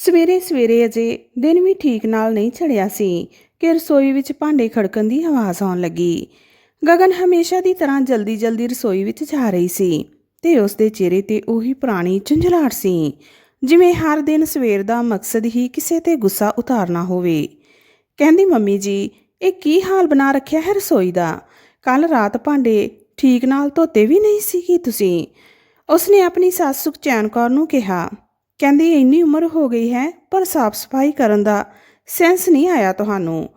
ਸਵੇਰੇ ਸਵੇਰੇ ਅਜੇ ਦਿਨ ਵੀ ਠੀਕ ਨਾਲ ਨਹੀਂ ਚੜਿਆ ਸੀ ਕਿ ਰਸੋਈ ਵਿੱਚ ਭਾਂਡੇ ਖੜਕਣ ਦੀ ਆਵਾਜ਼ ਆਉਣ ਲੱਗੀ। ਗਗਨ ਹਮੇਸ਼ਾ ਦੀ ਤਰ੍ਹਾਂ ਜਲਦੀ ਜਲਦੀ ਰਸੋਈ ਵਿੱਚ ਜਾ ਰਹੀ ਸੀ ਤੇ ਉਸ ਦੇ ਚਿਹਰੇ ਤੇ ਉਹੀ ਪੁਰਾਣੀ ਝੁੰਝਲਾਟ ਸੀ, ਜਿਵੇਂ ਹਰ ਦਿਨ ਸਵੇਰ ਦਾ ਮਕਸਦ ਹੀ ਕਿਸੇ ਤੇ ਗੁੱਸਾ ਉਤਾਰਨਾ ਹੋਵੇ। ਕਹਿੰਦੀ, ਮੰਮੀ ਜੀ, ਇਹ ਕੀ ਹਾਲ ਬਣਾ ਰੱਖਿਆ ਹੈ ਰਸੋਈ ਦਾ? ਕੱਲ ਰਾਤ ਭਾਂਡੇ ਠੀਕ ਨਾਲ ਧੋਤੇ ਵੀ ਨਹੀਂ ਸੀ ਕੀ ਤੁਸੀਂ? ਉਸਨੇ ਆਪਣੀ ਸੱਸ ਸੁਖਚੈਨ ਕੌਰ ਨੂੰ ਕਿਹਾ ਕਹਿੰਦੀ, ਇੰਨੀ ਉਮਰ ਹੋ ਗਈ ਹੈ, ਪਰ ਸਾਫ਼ ਸਫ਼ਾਈ ਕਰਨ ਦਾ ਸੈਂਸ ਨਹੀਂ ਆਇਆ ਤੁਹਾਨੂੰ।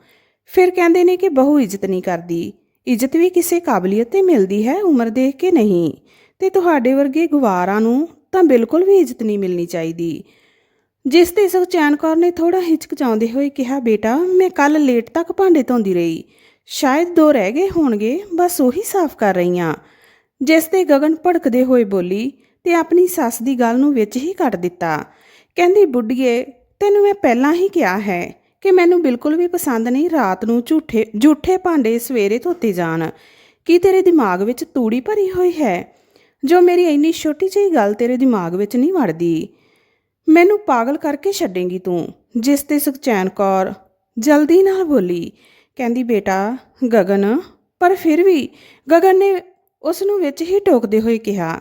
ਫਿਰ ਕਹਿੰਦੇ ਨੇ ਕਿ ਬਹੂ ਇੱਜ਼ਤ ਨਹੀਂ ਕਰਦੀ। ਇੱਜ਼ਤ ਵੀ ਕਿਸੇ ਕਾਬਲੀਅਤ ਤੇ ਮਿਲਦੀ ਹੈ, ਉਮਰ ਦੇਖ ਕੇ ਨਹੀਂ। ਤੇ ਤੁਹਾਡੇ ਵਰਗੇ ਗਵਾਰਾਂ ਨੂੰ ਤਾਂ ਬਿਲਕੁਲ ਵੀ ਇੱਜ਼ਤ ਨਹੀਂ ਮਿਲਣੀ ਚਾਹੀਦੀ। ਜਿਸ ਤੇ ਸੁਖਚੈਨ ਕੌਰ ਨੇ ਥੋੜਾ ਹਿਚਕਚਾਉਂਦੇ ਹੋਏ ਕਿਹਾ, ਬੇਟਾ, ਮੈਂ ਕੱਲ ਲੇਟ ਤੱਕ ਭਾਂਡੇ ਧੋਂਦੀ ਰਹੀ। ਸ਼ਾਇਦ ਦੋ ਰਹਿ ਗਏ ਹੋਣਗੇ, ਬਸ ਉਹੀ ਸਾਫ਼ ਕਰ ਰਹੀ ਹਾਂ ਜਿਸ ਤੇ ਗਗਨ ਭੜਕਦੇ ਹੋਏ ਬੋਲੀ ਤੇ ਆਪਣੀ ਸੱਸ ਦੀ ਗੱਲ ਨੂੰ ਵਿੱਚ ਹੀ ਕੱਟ ਦਿੱਤਾ। ਕਹਿੰਦੀ, ਬੁੱਢੀਏ, ਤੈਨੂੰ ਮੈਂ ਪਹਿਲਾਂ ਹੀ ਕਿਹਾ ਹੈ ਕਿ ਮੈਨੂੰ ਬਿਲਕੁਲ ਵੀ ਪਸੰਦ ਨਹੀਂ ਰਾਤ ਨੂੰ ਝੂਠੇ ਝੂਠੇ ਭਾਂਡੇ ਸਵੇਰੇ ਧੋਤੇ ਜਾਣ। ਕੀ ਤੇਰੇ ਦਿਮਾਗ ਵਿੱਚ ਤੂੜੀ ਭਰੀ ਹੋਈ ਹੈ? ਜੋ ਮੇਰੀ ਇੰਨੀ ਛੋਟੀ ਜਿਹੀ ਗੱਲ ਤੇਰੇ ਦਿਮਾਗ ਵਿੱਚ ਨਹੀਂ ਵੜਦੀ। ਮੈਨੂੰ ਪਾਗਲ ਕਰਕੇ ਛੱਡੇਂਗੀ ਤੂੰ। ਜਿਸ ਤੇ ਸੁਖਚੈਨ ਕੌਰ ਜਲਦੀ ਨਾਲ ਬੋਲੀ, ਕਹਿੰਦੀ, ਬੇਟਾ, ਗਗਨ, ਪਰ ਫਿਰ ਵੀ ਗਗਨ ਨੇ ਉਸ ਨੂੰ ਵਿੱਚ ਹੀ ਟੋਕਦੇ ਹੋਏ ਕਿਹਾ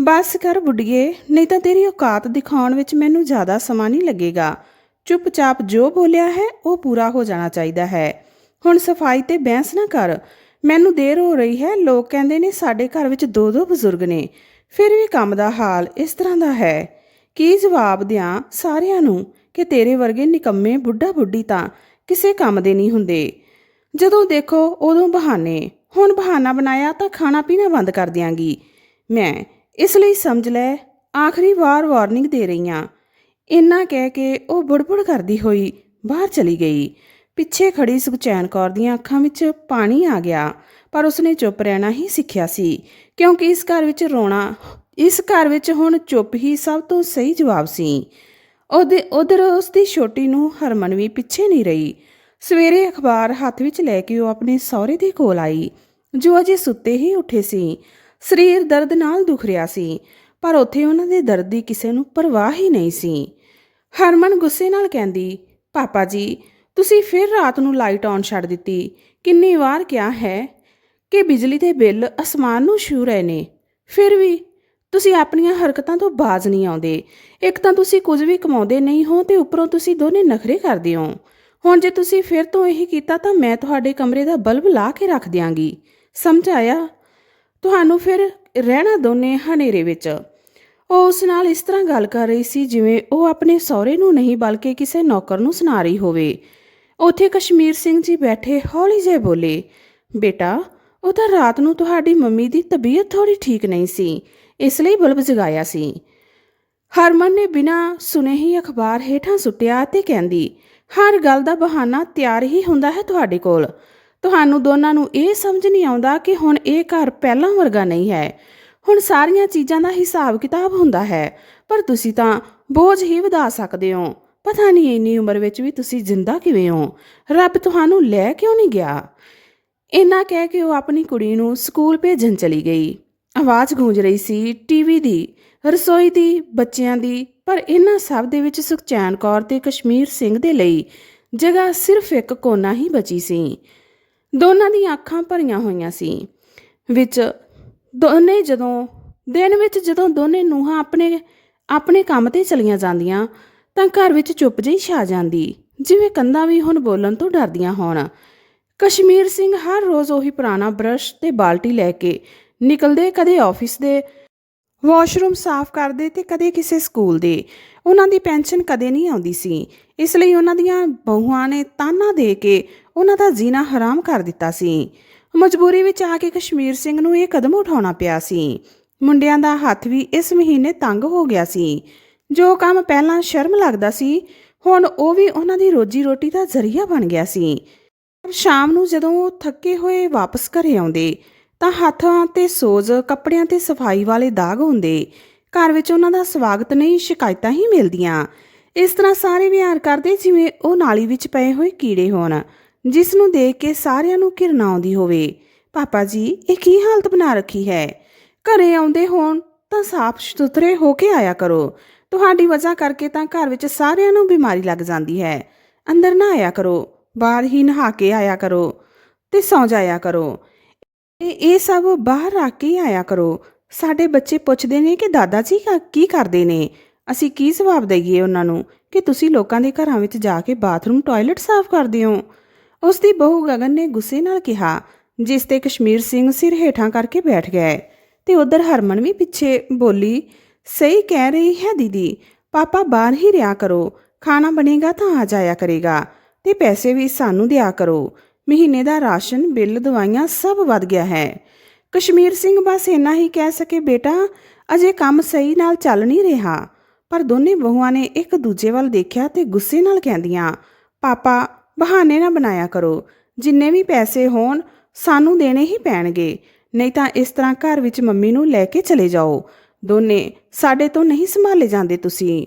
ਬਸ ਕਰ ਬੁੱਢੀਏ, ਨਹੀਂ ਤਾਂ ਤੇਰੀ ਔਕਾਤ ਦਿਖਾਉਣ ਵਿੱਚ ਮੈਨੂੰ ਜ਼ਿਆਦਾ ਸਮਾਂ ਨਹੀਂ ਲੱਗੇਗਾ। ਚੁੱਪਚਾਪ ਜੋ ਬੋਲਿਆ ਹੈ, ਉਹ ਪੂਰਾ ਹੋ ਜਾਣਾ ਚਾਹੀਦਾ ਹੈ। ਹੁਣ ਸਫ਼ਾਈ ਤੇ ਬਹਿਸ ਨਾ ਕਰ। ਮੈਨੂੰ ਦੇਰ ਹੋ ਰਹੀ ਹੈ, ਲੋਕ ਕਹਿੰਦੇ ਨੇ ਸਾਡੇ ਘਰ ਵਿੱਚ ਦੋ ਦੋ ਬਜ਼ੁਰਗ ਨੇ। ਫਿਰ ਵੀ ਕੰਮ ਦਾ ਹਾਲ ਇਸ ਤਰ੍ਹਾਂ ਦਾ ਹੈ। ਕੀ ਜਵਾਬ ਦਿਆਂ ਸਾਰਿਆਂ ਨੂੰ ਕਿ ਤੇਰੇ ਵਰਗੇ ਨਿਕੰਮੇ ਬੁੱਢਾ ਬੁੱਢੀ ਤਾਂ ਕਿਸੇ ਕੰਮ ਦੇ ਨਹੀਂ ਹੁੰਦੇ। ਜਦੋਂ ਦੇਖੋ ਉਦੋਂ ਬਹਾਨੇ। ਹੁਣ ਬਹਾਨਾ ਬਣਾਇਆ ਤਾਂ ਖਾਣਾ ਪੀਣਾ ਬੰਦ ਕਰ ਦਿਆਂਗੀ। ਮੈਂ ਇਸ ਲਈ ਸਮਝ ਲੈ, ਆਖਰੀ ਵਾਰ ਵਾਰਨਿੰਗ ਦੇ ਰਹੀ ਹਾਂ ਇੰਨਾ ਕਹਿ ਕੇ ਉਹ ਬੁੜਬੁੜ ਕਰਦੀ ਹੋਈ ਬਾਹਰ ਚਲੀ ਗਈ। ਪਿੱਛੇ ਖੜੀ ਸੁਖਚੈਨ ਕੌਰ ਦੀਆਂ ਅੱਖਾਂ ਵਿੱਚ ਪਾਣੀ ਆ ਗਿਆ, ਪਰ ਉਸਨੇ ਚੁੱਪ ਰਹਿਣਾ ਹੀ ਸਿੱਖਿਆ ਸੀ, ਕਿਉਂਕਿ ਇਸ ਘਰ ਵਿੱਚ ਰੋਣਾ, ਇਸ ਘਰ ਵਿੱਚ ਹੁਣ ਚੁੱਪ ਹੀ ਸਭ ਤੋਂ ਸਹੀ ਜਵਾਬ ਸੀ। ਉਹਦੇ, ਉਧਰ ਉਸ ਦੀ ਛੋਟੀ ਨੂੰ ਹਰਮਨ ਵੀ ਪਿੱਛੇ ਨਹੀਂ ਰਹੀ। ਸਵੇਰੇ ਅਖਬਾਰ ਹੱਥ ਵਿੱਚ ਲੈ ਕੇ ਉਹ ਆਪਣੇ ਸਹੁਰੇ ਦੇ ਕੋਲ ਆਈ, ਜੋ ਅਜੇ ਸੁੱਤੇ ਹੀ ਉੱਠੇ ਸੀ। ਸਰੀਰ ਦਰਦ ਨਾਲ ਦੁਖ ਰਿਹਾ ਸੀ, ਪਰ ਉੱਥੇ ਉਹਨਾਂ ਦੇ ਦਰਦ ਦੀ ਕਿਸੇ ਨੂੰ ਪਰਵਾਹ ਹੀ ਨਹੀਂ ਸੀ। ਹਰਮਨ ਗੁੱਸੇ ਨਾਲ ਕਹਿੰਦੀ, ਪਾਪਾ ਜੀ, ਤੁਸੀਂ ਫਿਰ ਰਾਤ ਨੂੰ ਲਾਈਟ ਆਨ ਛੱਡ ਦਿੱਤੀ, ਕਿੰਨੀ ਵਾਰ ਕਿਹਾ ਹੈ ਕਿ ਬਿਜਲੀ ਦੇ ਬਿੱਲ ਅਸਮਾਨ ਨੂੰ ਛੂ ਰਹੇ ਨੇ। ਫਿਰ ਵੀ ਤੁਸੀਂ ਆਪਣੀਆਂ ਹਰਕਤਾਂ ਤੋਂ ਬਾਜ਼ ਨਹੀਂ ਆਉਂਦੇ। ਇੱਕ ਤਾਂ ਤੁਸੀਂ ਕੁਝ ਵੀ ਕਮਾਉਂਦੇ ਨਹੀਂ ਹੋ ਤੇ ਉੱਪਰੋਂ ਤੁਸੀਂ ਦੋਨੇ ਨਖਰੇ ਕਰਦੇ ਹੋ। ਹੁਣ ਜੇ ਤੁਸੀਂ ਫਿਰ ਤੋਂ ਇਹੀ ਕੀਤਾ ਤਾਂ ਮੈਂ ਤੁਹਾਡੇ ਕਮਰੇ ਦਾ ਬਲਬ ਲਾ ਕੇ ਰੱਖ ਦਿਆਂਗੀ। ਸਮਝ ਆਇਆ? ਤੁਹਾਨੂੰ ਫਿਰ ਰਹਿਣਾ ਦੋਨੇ ਹਨੇਰੇ ਵਿੱਚ। ਉਹ ਉਸ ਨਾਲ ਇਸ ਤਰ੍ਹਾਂ ਗੱਲ ਕਰ ਰਹੀ ਸੀ ਜਿਵੇਂ ਉਹ ਆਪਣੇ ਸਹੁਰੇ ਨੂੰ ਨਹੀਂ ਬਲਕਿ ਕਿਸੇ ਨੌਕਰ ਨੂੰ ਸੁਣਾ ਰਹੀ ਹੋਵੇ। ਉੱਥੇ ਕਸ਼ਮੀਰ ਸਿੰਘ ਜੀ ਬੈਠੇ ਹੌਲੀ ਜਿਹੇ ਬੋਲੇ, ਬੇਟਾ, ਉਹ ਤਾਂ ਰਾਤ ਨੂੰ ਤੁਹਾਡੀ ਮੰਮੀ ਦੀ ਤਬੀਅਤ ਥੋੜੀ ਠੀਕ ਨਹੀਂ ਸੀ, ਇਸ ਲਈ ਬਲਬ ਜਗਾਇਆ ਸੀ। ਹਰਮਨ ਨੇ ਬਿਨਾਂ ਸੁਨੇ ਹੀ ਅਖਬਾਰ ਹੇਠਾਂ ਸੁੱਟਿਆ ਤੇ ਕਹਿੰਦੀ, ਹਰ ਗੱਲ ਦਾ ਬਹਾਨਾ ਤਿਆਰ ਹੀ ਹੁੰਦਾ ਹੈ ਤੁਹਾਡੇ ਕੋਲ। ਤੁਹਾਨੂੰ ਦੋਨਾਂ ਨੂੰ ਇਹ ਸਮਝ ਨਹੀਂ ਆਉਂਦਾ ਕਿ ਹੁਣ ਇਹ ਘਰ ਪਹਿਲਾਂ ਵਰਗਾ ਨਹੀਂ ਹੈ। ਹੁਣ ਸਾਰੀਆਂ ਚੀਜ਼ਾਂ ਦਾ ਹਿਸਾਬ ਕਿਤਾਬ ਹੁੰਦਾ ਹੈ, ਪਰ ਤੁਸੀਂ ਤਾਂ ਬੋਝ ਹੀ ਵਧਾ ਸਕਦੇ ਹੋ। ਪਤਾ ਨਹੀਂ ਇੰਨੀ ਉਮਰ ਵਿੱਚ ਵੀ ਤੁਸੀਂ ਜ਼ਿੰਦਾ ਕਿਵੇਂ ਹੋ। ਰੱਬ ਤੁਹਾਨੂੰ ਲੈ ਕਿਉਂ ਨਹੀਂ ਗਿਆ? ਇੰਨਾ ਕਹਿ ਕੇ ਉਹ ਆਪਣੀ ਕੁੜੀ ਨੂੰ ਸਕੂਲ ਭੇਜਣ ਚਲੀ ਗਈ। ਆਵਾਜ਼ ਗੂੰਜ ਰਹੀ ਸੀ ਟੀਵੀ ਦੀ, ਰਸੋਈ ਦੀ, ਬੱਚਿਆਂ ਦੀ, ਪਰ ਇਹਨਾਂ ਸਭ ਦੇ ਵਿੱਚ ਸੁਖਚੈਨ ਕੌਰ ਤੇ ਕਸ਼ਮੀਰ ਸਿੰਘ ਦੇ ਲਈ ਜਗ੍ਹਾ ਸਿਰਫ ਇੱਕ ਕੋਨਾ ਹੀ ਬਚੀ ਸੀ। ਦੋਨਾਂ ਦੀਆਂ ਅੱਖਾਂ ਭਰੀਆਂ ਹੋਈਆਂ ਸੀ। ਵਿੱਚ ਦੋਨੇ ਜਦੋਂ, ਦਿਨ ਵਿੱਚ ਜਦੋਂ ਦੋਨੇ ਨੂੰਹਾਂ ਆਪਣੇ ਆਪਣੇ ਕੰਮ ਤੇ ਚਲੀਆਂ ਜਾਂਦੀਆਂ, ਤਾਂ ਘਰ ਵਿੱਚ ਚੁੱਪ ਜਿਹੀ ਛਾ ਜਾਂਦੀ, ਜਿਵੇਂ ਕੰਧਾਂ ਵੀ ਹੁਣ ਬੋਲਣ ਤੋਂ ਡਰਦੀਆਂ ਹੋਣ। ਕਸ਼ਮੀਰ ਸਿੰਘ ਹਰ ਰੋਜ਼ ਉਹੀ ਪੁਰਾਣਾ ਬਰਸ਼ ਤੇ ਬਾਲਟੀ ਲੈ ਕੇ ਨਿਕਲਦੇ, ਕਦੇ ਆਫਿਸ ਦੇ, ਵਾਸ਼ਰੂਮ ਸਾਫ਼ ਕਰਦੇ ਤੇ ਕਦੇ ਕਿਸੇ ਸਕੂਲ ਦੇ। ਉਹਨਾਂ ਦੀ ਪੈਨਸ਼ਨ ਕਦੇ ਨਹੀਂ ਆਉਂਦੀ ਸੀ। ਇਸ ਲਈ ਉਹਨਾਂ ਦੀਆਂ ਬਹੂਆਂ ਨੇ ਤਾਨਾ ਦੇ ਕੇ ਉਹਨਾਂ ਦਾ ਜੀਣਾ ਹਰਾਮ ਕਰ ਦਿੱਤਾ ਸੀ। ਮਜਬੂਰੀ ਵਿੱਚ ਆ ਕੇ ਕਸ਼ਮੀਰ ਸਿੰਘ ਨੂੰ ਇਹ ਕਦਮ ਉਠਾਉਣਾ ਪਿਆ ਸੀ। ਮੁੰਡਿਆਂ ਦਾ ਹੱਥ ਵੀ ਇਸ ਮਹੀਨੇ ਤੰਗ ਹੋ ਗਿਆ ਸੀ। ਜੋ ਕੰਮ ਪਹਿਲਾਂ ਸ਼ਰਮ ਲੱਗਦਾ ਸੀ, ਹੁਣ ਉਹ ਵੀ ਉਹਨਾਂ ਦੀ ਰੋਜੀ ਰੋਟੀ ਦਾ ਜ਼ਰੀਆ ਬਣ ਗਿਆ ਸੀ। ਸ਼ਾਮ ਨੂੰ ਜਦੋਂ ਉਹ ਥੱਕੇ ਹੋਏ ਵਾਪਸ ਘਰੇ ਆਉਂਦੇ, ਤਾਂ ਹੱਥਾਂ ਤੇ ਸੋਜ਼, ਕੱਪੜਿਆਂ ਤੇ ਸਫ਼ਾਈ ਵਾਲੇ ਦਾਗ ਹੁੰਦੇ। ਘਰ ਵਿੱਚ ਉਹਨਾਂ ਦਾ ਸਵਾਗਤ ਨਹੀਂ, ਸ਼ਿਕਾਇਤਾਂ ਹੀ ਮਿਲਦੀਆਂ। ਇਸ ਤਰ੍ਹਾਂ ਸਾਰੇ ਵਿਹਾਰ ਕਰਦੇ ਜਿਵੇਂ ਉਹ ਨਾਲੀ ਵਿੱਚ ਪਏ ਹੋਏ ਕੀੜੇ ਹੋਣ। ਜਿਸ ਨੂੰ ਦੇਖ ਕੇ ਸਾਰਿਆਂ ਨੂੰ ਘਿਰਨਾ ਆਉਂਦੀ ਹੋਵੇ। ਪਾਪਾ ਜੀ, ਇਹ ਕੀ ਹਾਲਤ ਬਣਾ ਰੱਖੀ ਹੈ? ਘਰੇ ਆਉਂਦੇ ਹੋਣ ਤਾਂ ਸਾਫ਼ ਸੁਥਰੇ ਹੋ ਕੇ ਆਇਆ ਕਰੋ। ਤੁਹਾਡੀ ਵਜ੍ਹਾ ਕਰਕੇ ਤਾਂ ਘਰ ਵਿੱਚ ਸਾਰਿਆਂ ਨੂੰ ਬਿਮਾਰੀ ਲੱਗ ਜਾਂਦੀ ਹੈ। ਅੰਦਰ ਨਾ ਆਇਆ ਕਰੋ। ਬਾਹਰ ਹੀ ਨਹਾ ਕੇ ਆਇਆ ਕਰੋ ਤੇ ਸੌਂ ਜਾਇਆ ਕਰੋ। ਇਹ ਇਹ ਸਭ ਬਾਹਰ ਆ ਕੇ ਹੀ ਆਇਆ ਕਰੋ। ਸਾਡੇ ਬੱਚੇ ਪੁੱਛਦੇ ਨੇ ਕਿ ਦਾਦਾ ਜੀ ਕੀ ਕਰਦੇ ਨੇ? ਅਸੀਂ ਕੀ ਜਵਾਬ ਦਈਏ ਉਹਨਾਂ ਨੂੰ ਕਿ ਤੁਸੀਂ ਲੋਕਾਂ ਦੇ ਘਰਾਂ ਵਿੱਚ ਜਾ ਕੇ ਬਾਥਰੂਮ, ਟਾਇਲਟ ਸਾਫ਼ ਕਰਦੇ ਹੋ? ਉਸ ਦੀ ਬਹੂ ਗਗਨ ਨੇ ਗੁੱਸੇ ਨਾਲ ਕਿਹਾ, ਜਿਸ ਤੇ ਕਸ਼ਮੀਰ ਸਿੰਘ ਸਿਰ ਹੇਠਾਂ ਕਰਕੇ ਬੈਠ ਗਏ। ਤੇ ਉਧਰ ਹਰਮਨ ਵੀ ਪਿੱਛੇ ਬੋਲੀ, ਸਹੀ ਕਹਿ ਰਹੀ ਹੈ ਦੀਦੀ, ਪਾਪਾ ਬਾਹਰ ਹੀ ਰਿਆ ਕਰੋ, ਖਾਣਾ ਬਣੇਗਾ ਤਾਂ ਆ ਜਾਇਆ ਕਰੇਗਾ, ਤੇ ਪੈਸੇ ਵੀ ਸਾਨੂੰ ਦਿਆ ਕਰੋ। ਮਹੀਨੇ ਦਾ ਰਾਸ਼ਨ, ਬਿੱਲ, ਦਵਾਈਆਂ ਸਭ ਵੱਧ ਗਿਆ ਹੈ। ਕਸ਼ਮੀਰ ਸਿੰਘ ਬਸ ਇੰਨਾ ਹੀ ਕਹਿ ਸਕੇ, ਬੇਟਾ, ਅਜੇ ਕੰਮ ਸਹੀ ਨਾਲ ਚੱਲ ਨਹੀਂ ਰਿਹਾ। ਪਰ ਦੋਨੇ ਬਹੂਆਂ ਨੇ ਇੱਕ ਦੂਜੇ ਵੱਲ ਦੇਖਿਆ ਤੇ ਗੁੱਸੇ ਨਾਲ ਕਹਿੰਦੀਆਂ, ਪਾਪਾ ਬਹਾਨੇ ਨਾ ਬਣਾਇਆ ਕਰੋ। ਜਿੰਨੇ ਵੀ ਪੈਸੇ ਹੋਣ, ਸਾਨੂੰ ਦੇਣੇ ਹੀ ਪੈਣਗੇ। ਨਹੀਂ ਤਾਂ ਇਸ ਤਰ੍ਹਾਂ ਘਰ ਵਿੱਚ ਮੰਮੀ ਨੂੰ ਲੈ ਕੇ ਚਲੇ ਜਾਓ। ਦੋਨੇ ਸਾਡੇ ਤੋਂ ਨਹੀਂ ਸੰਭਾਲੇ ਜਾਂਦੇ ਤੁਸੀਂ।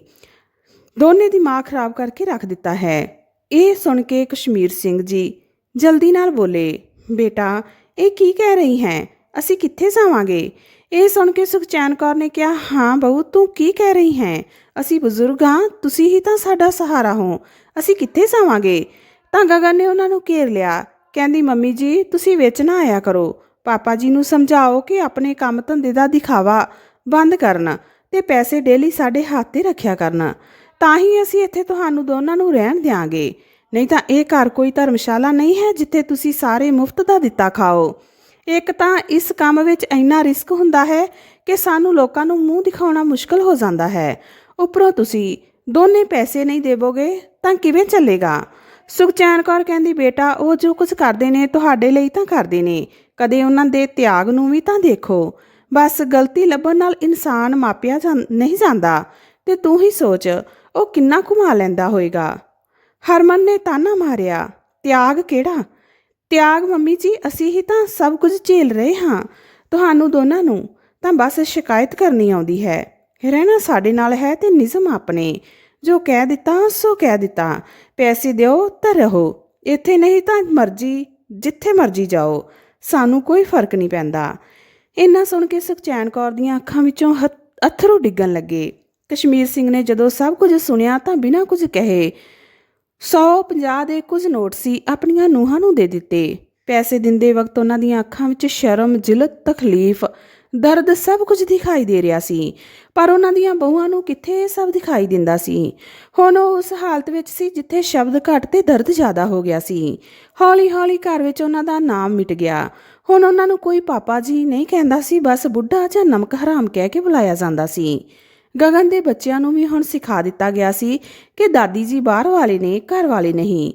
ਦੋਨੇ ਦਿਮਾਗ ਖਰਾਬ ਕਰਕੇ ਰੱਖ ਦਿੱਤਾ ਹੈ। ਇਹ ਸੁਣ ਕੇ ਕਸ਼ਮੀਰ ਸਿੰਘ ਜੀ ਜਲਦੀ ਨਾਲ ਬੋਲੇ, ਬੇਟਾ, ਇਹ ਕੀ ਕਹਿ ਰਹੀ ਹੈ? ਅਸੀਂ ਕਿੱਥੇ ਜਾਵਾਂਗੇ? ਇਹ ਸੁਣ ਕੇ ਸੁਖਚੈਨ ਕੌਰ ਨੇ ਕਿਹਾ, ਹਾਂ ਬਹੂ, ਤੂੰ ਕੀ ਕਹਿ ਰਹੀ ਹੈ? ਅਸੀਂ ਬਜ਼ੁਰਗ ਹਾਂ, ਤੁਸੀਂ ਹੀ ਤਾਂ ਸਾਡਾ ਸਹਾਰਾ ਹੋ। ਅਸੀਂ ਕਿੱਥੇ ਜਾਵਾਂਗੇ? ਤਾਂ ਗਗਨ ਨੇ ਉਹਨਾਂ ਨੂੰ ਘੇਰ ਲਿਆ। ਕਹਿੰਦੀ, ਮੰਮੀ ਜੀ, ਤੁਸੀਂ ਵਿੱਚ ਨਾ ਆਇਆ ਕਰੋ। ਪਾਪਾ ਜੀ ਨੂੰ ਸਮਝਾਓ ਕਿ ਆਪਣੇ ਕੰਮ ਧੰਦੇ ਦਾ ਦਿਖਾਵਾ ਬੰਦ ਕਰਨ ਤੇ ਪੈਸੇ ਡੇਲੀ ਸਾਡੇ ਹੱਥ ਤੇ ਰੱਖਿਆ ਕਰਨ। ਤਾਂ ਹੀ ਅਸੀਂ ਇੱਥੇ ਤੁਹਾਨੂੰ ਦੋਨਾਂ ਨੂੰ ਰਹਿਣ ਦਿਆਂਗੇ। ਨਹੀਂ ਤਾਂ ਇਹ ਘਰ ਕੋਈ ਧਰਮਸ਼ਾਲਾ ਨਹੀਂ ਹੈ ਜਿੱਥੇ ਤੁਸੀਂ ਸਾਰੇ ਮੁਫਤ ਦਾ ਦਿੱਤਾ ਖਾਓ। ਇੱਕ ਤਾਂ ਇਸ ਕੰਮ ਵਿੱਚ ਇੰਨਾ ਰਿਸਕ ਹੁੰਦਾ ਹੈ ਕਿ ਸਾਨੂੰ ਲੋਕਾਂ ਨੂੰ ਮੂੰਹ ਦਿਖਾਉਣਾ ਮੁਸ਼ਕਲ ਹੋ ਜਾਂਦਾ ਹੈ। ਉੱਪਰੋਂ ਤੁਸੀਂ ਦੋਨੇ ਪੈਸੇ ਨਹੀਂ ਦੇਵੋਗੇ ਤਾਂ ਕਿਵੇਂ ਚੱਲੇਗਾ? ਸੁਖਚੈਨ ਕੌਰ ਕਹਿੰਦੀ, ਬੇਟਾ, ਉਹ ਜੋ ਕੁਝ ਕਰਦੇ ਨੇ, ਤੁਹਾਡੇ ਲਈ ਤਾਂ ਕਰਦੇ ਨੇ। ਕਦੇ ਉਹਨਾਂ ਦੇ ਤਿਆਗ ਨੂੰ ਵੀ ਤਾਂ ਦੇਖੋ। ਬਸ ਗਲਤੀ ਲੱਭਣ ਨਾਲ ਇਨਸਾਨ ਮਾਪਿਆ ਜਾਂ- ਨਹੀਂ ਜਾਂਦਾ। ਤੇ ਤੂੰ ਹੀ ਸੋਚ, ਉਹ ਕਿੰਨਾ ਘੁਮਾ ਲੈਂਦਾ ਹੋਏਗਾ। ਹਰਮਨ ਨੇ ਤਾਨਾ ਮਾਰਿਆ, ਤਿਆਗ ਕਿਹੜਾ? ਤਿਆਗ ਮੰਮੀ ਜੀ, ਅਸੀਂ ਹੀ ਤਾਂ ਸਭ ਕੁਝ ਝੇਲ ਰਹੇ ਹਾਂ। ਤੁਹਾਨੂੰ ਦੋਨਾਂ ਨੂੰ ਤਾਂ ਬਸ ਸ਼ਿਕਾਇਤ ਕਰਨੀ ਆਉਂਦੀ ਹੈ। ਰਹਿਣਾ ਸਾਡੇ ਨਾਲ ਹੈ ਤੇ ਨਿਜ਼ਮ ਆਪਣੇ। ਜੋ ਕਹਿ ਦਿੱਤਾ, ਸੋ ਕਹਿ ਦਿੱਤਾ। ਪੈਸੇ ਦਿਓ ਤਾਂ ਰਹੋ। ਇੱਥੇ ਨਹੀਂ ਤਾਂ ਮਰਜ਼ੀ, ਜਿੱਥੇ ਮਰਜ਼ੀ ਜਾਓ। ਸਾਨੂੰ ਕੋਈ ਫ਼ਰਕ ਨਹੀਂ ਪੈਂਦਾ। ਇੰਨਾ ਸੁਣ ਕੇ ਸੁਖਚੈਨ ਕੌਰ ਦੀਆਂ ਅੱਖਾਂ ਵਿੱਚੋਂ ਹੱਥ- ਡਿੱਗਣ ਲੱਗੇ। ਕਸ਼ਮੀਰ ਸਿੰਘ ਨੇ ਜਦੋਂ ਸਭ ਕੁਝ ਸੁਣਿਆ ਤਾਂ ਬਿਨਾਂ ਕੁਝ ਕਹੇ 150 ਦੇ ਕੁਝ ਨੋਟ ਸੀ ਆਪਣੀਆਂ ਨੂੰਹਾਂ ਨੂੰ ਦੇ ਦਿੱਤੇ। ਪੈਸੇ ਦਿੰਦੇ ਵਕਤ ਉਹਨਾਂ ਦੀਆਂ ਅੱਖਾਂ ਵਿੱਚ ਸ਼ਰਮ, ਜ਼ਿਲਤ, ਤਕਲੀਫ ਦਰਦ ਸਭ ਕੁਝ ਦਿਖਾਈ ਦੇ ਰਿਹਾ ਸੀ, ਪਰ ਉਹਨਾਂ ਦੀਆਂ ਬਹੂਆਂ ਨੂੰ ਕਿੱਥੇ ਸਭ ਦਿਖਾਈ ਦਿੰਦਾ ਸੀ? ਹੁਣ ਉਹ ਉਸ ਹਾਲਤ ਵਿੱਚ ਸੀ ਜਿੱਥੇ ਸ਼ਬਦ ਘੱਟ ਤੇ ਦਰਦ ਜ਼ਿਆਦਾ ਹੋ ਗਿਆ ਸੀ। ਹੌਲੀ-ਹੌਲੀ ਘਰ ਵਿੱਚ ਉਹਨਾਂ ਦਾ ਨਾਮ ਮਿਟ ਗਿਆ। ਹੁਣ ਉਹਨਾਂ ਨੂੰ ਕੋਈ ਪਾਪਾ ਜੀ ਨਹੀਂ ਕਹਿੰਦਾ ਸੀ, ਬਸ ਬੁੱਢਾ ਜਾਂ ਨਮਕ ਹਰਾਮ ਕਹਿ ਕੇ ਬੁਲਾਇਆ ਜਾਂਦਾ ਸੀ। ਗਗਨ ਦੇ ਬੱਚਿਆਂ ਨੂੰ ਵੀ ਹੁਣ ਸਿਖਾ ਦਿੱਤਾ ਗਿਆ ਸੀ ਕਿ ਦਾਦੀ ਜੀ ਬਾਹਰ ਵਾਲੇ ਨੇ ਘਰ ਵਾਲੇ ਨਹੀਂ।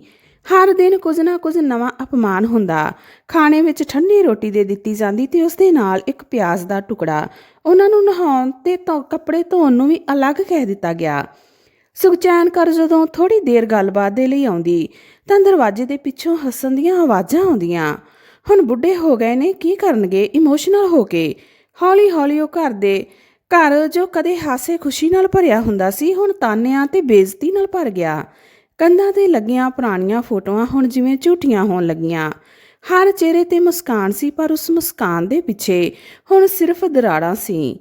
ਹਰ ਦਿਨ ਕੁਝ ਨਾ ਕੁਝ ਨਵਾਂ ਅਪਮਾਨ ਹੁੰਦਾ। ਖਾਣੇ ਵਿੱਚ ਠੰਡੀ ਰੋਟੀ ਦੇ ਦਿੱਤੀ ਜਾਂਦੀ ਤੇ ਉਸ ਦੇ ਨਾਲ ਇੱਕ ਪਿਆਜ਼ ਦਾ ਟੁਕੜਾ। ਉਹਨਾਂ ਨੂੰ ਨਹਾਉਣ ਤੇ ਧੋ, ਕੱਪੜੇ ਧੋਣ ਨੂੰ ਵੀ ਅਲੱਗ ਕਹਿ ਦਿੱਤਾ ਗਿਆ। ਸੁਖਚੈਨ ਕਰ ਜਦੋਂ ਥੋੜੀ ਦੇਰ ਗੱਲਬਾਤ ਦੇ ਲਈ ਆਉਂਦੀ, ਤਾਂ ਦਰਵਾਜ਼ੇ ਦੇ ਪਿੱਛੋਂ ਹੱਸਣ ਦੀਆਂ ਆਵਾਜ਼ਾਂ ਆਉਂਦੀਆਂ। ਹੁਣ ਬੁੱਢੇ ਹੋ ਗਏ ਨੇ, ਕੀ ਕਰਨਗੇ? ਇਮੋਸ਼ਨਲ ਹੋ ਕੇ। ਹੌਲੀ-ਹੌਲੀ ਉਹ ਘਰ ਦੇ ਘਰ ਜੋ ਕਦੇ ਹਾਸੇ ਖੁਸ਼ੀ ਨਾਲ ਭਰਿਆ ਹੁੰਦਾ ਸੀ, ਹੁਣ ਤਾਨਿਆਂ ਤੇ ਬੇਇੱਜ਼ਤੀ ਨਾਲ ਭਰ ਗਿਆ। ਕੰਧਾਂ ਤੇ ਲੱਗੀਆਂ ਪੁਰਾਣੀਆਂ ਫੋਟੋਆਂ ਹੁਣ ਜਿਵੇਂ ਝੂਠੀਆਂ ਹੋਣ ਲੱਗੀਆਂ। ਹਰ ਚਿਹਰੇ ਤੇ ਮੁਸਕਾਨ ਸੀ, ਪਰ ਉਸ ਮੁਸਕਾਨ ਦੇ ਪਿੱਛੇ ਹੁਣ ਸਿਰਫ ਦਰਾੜਾਂ ਸੀ।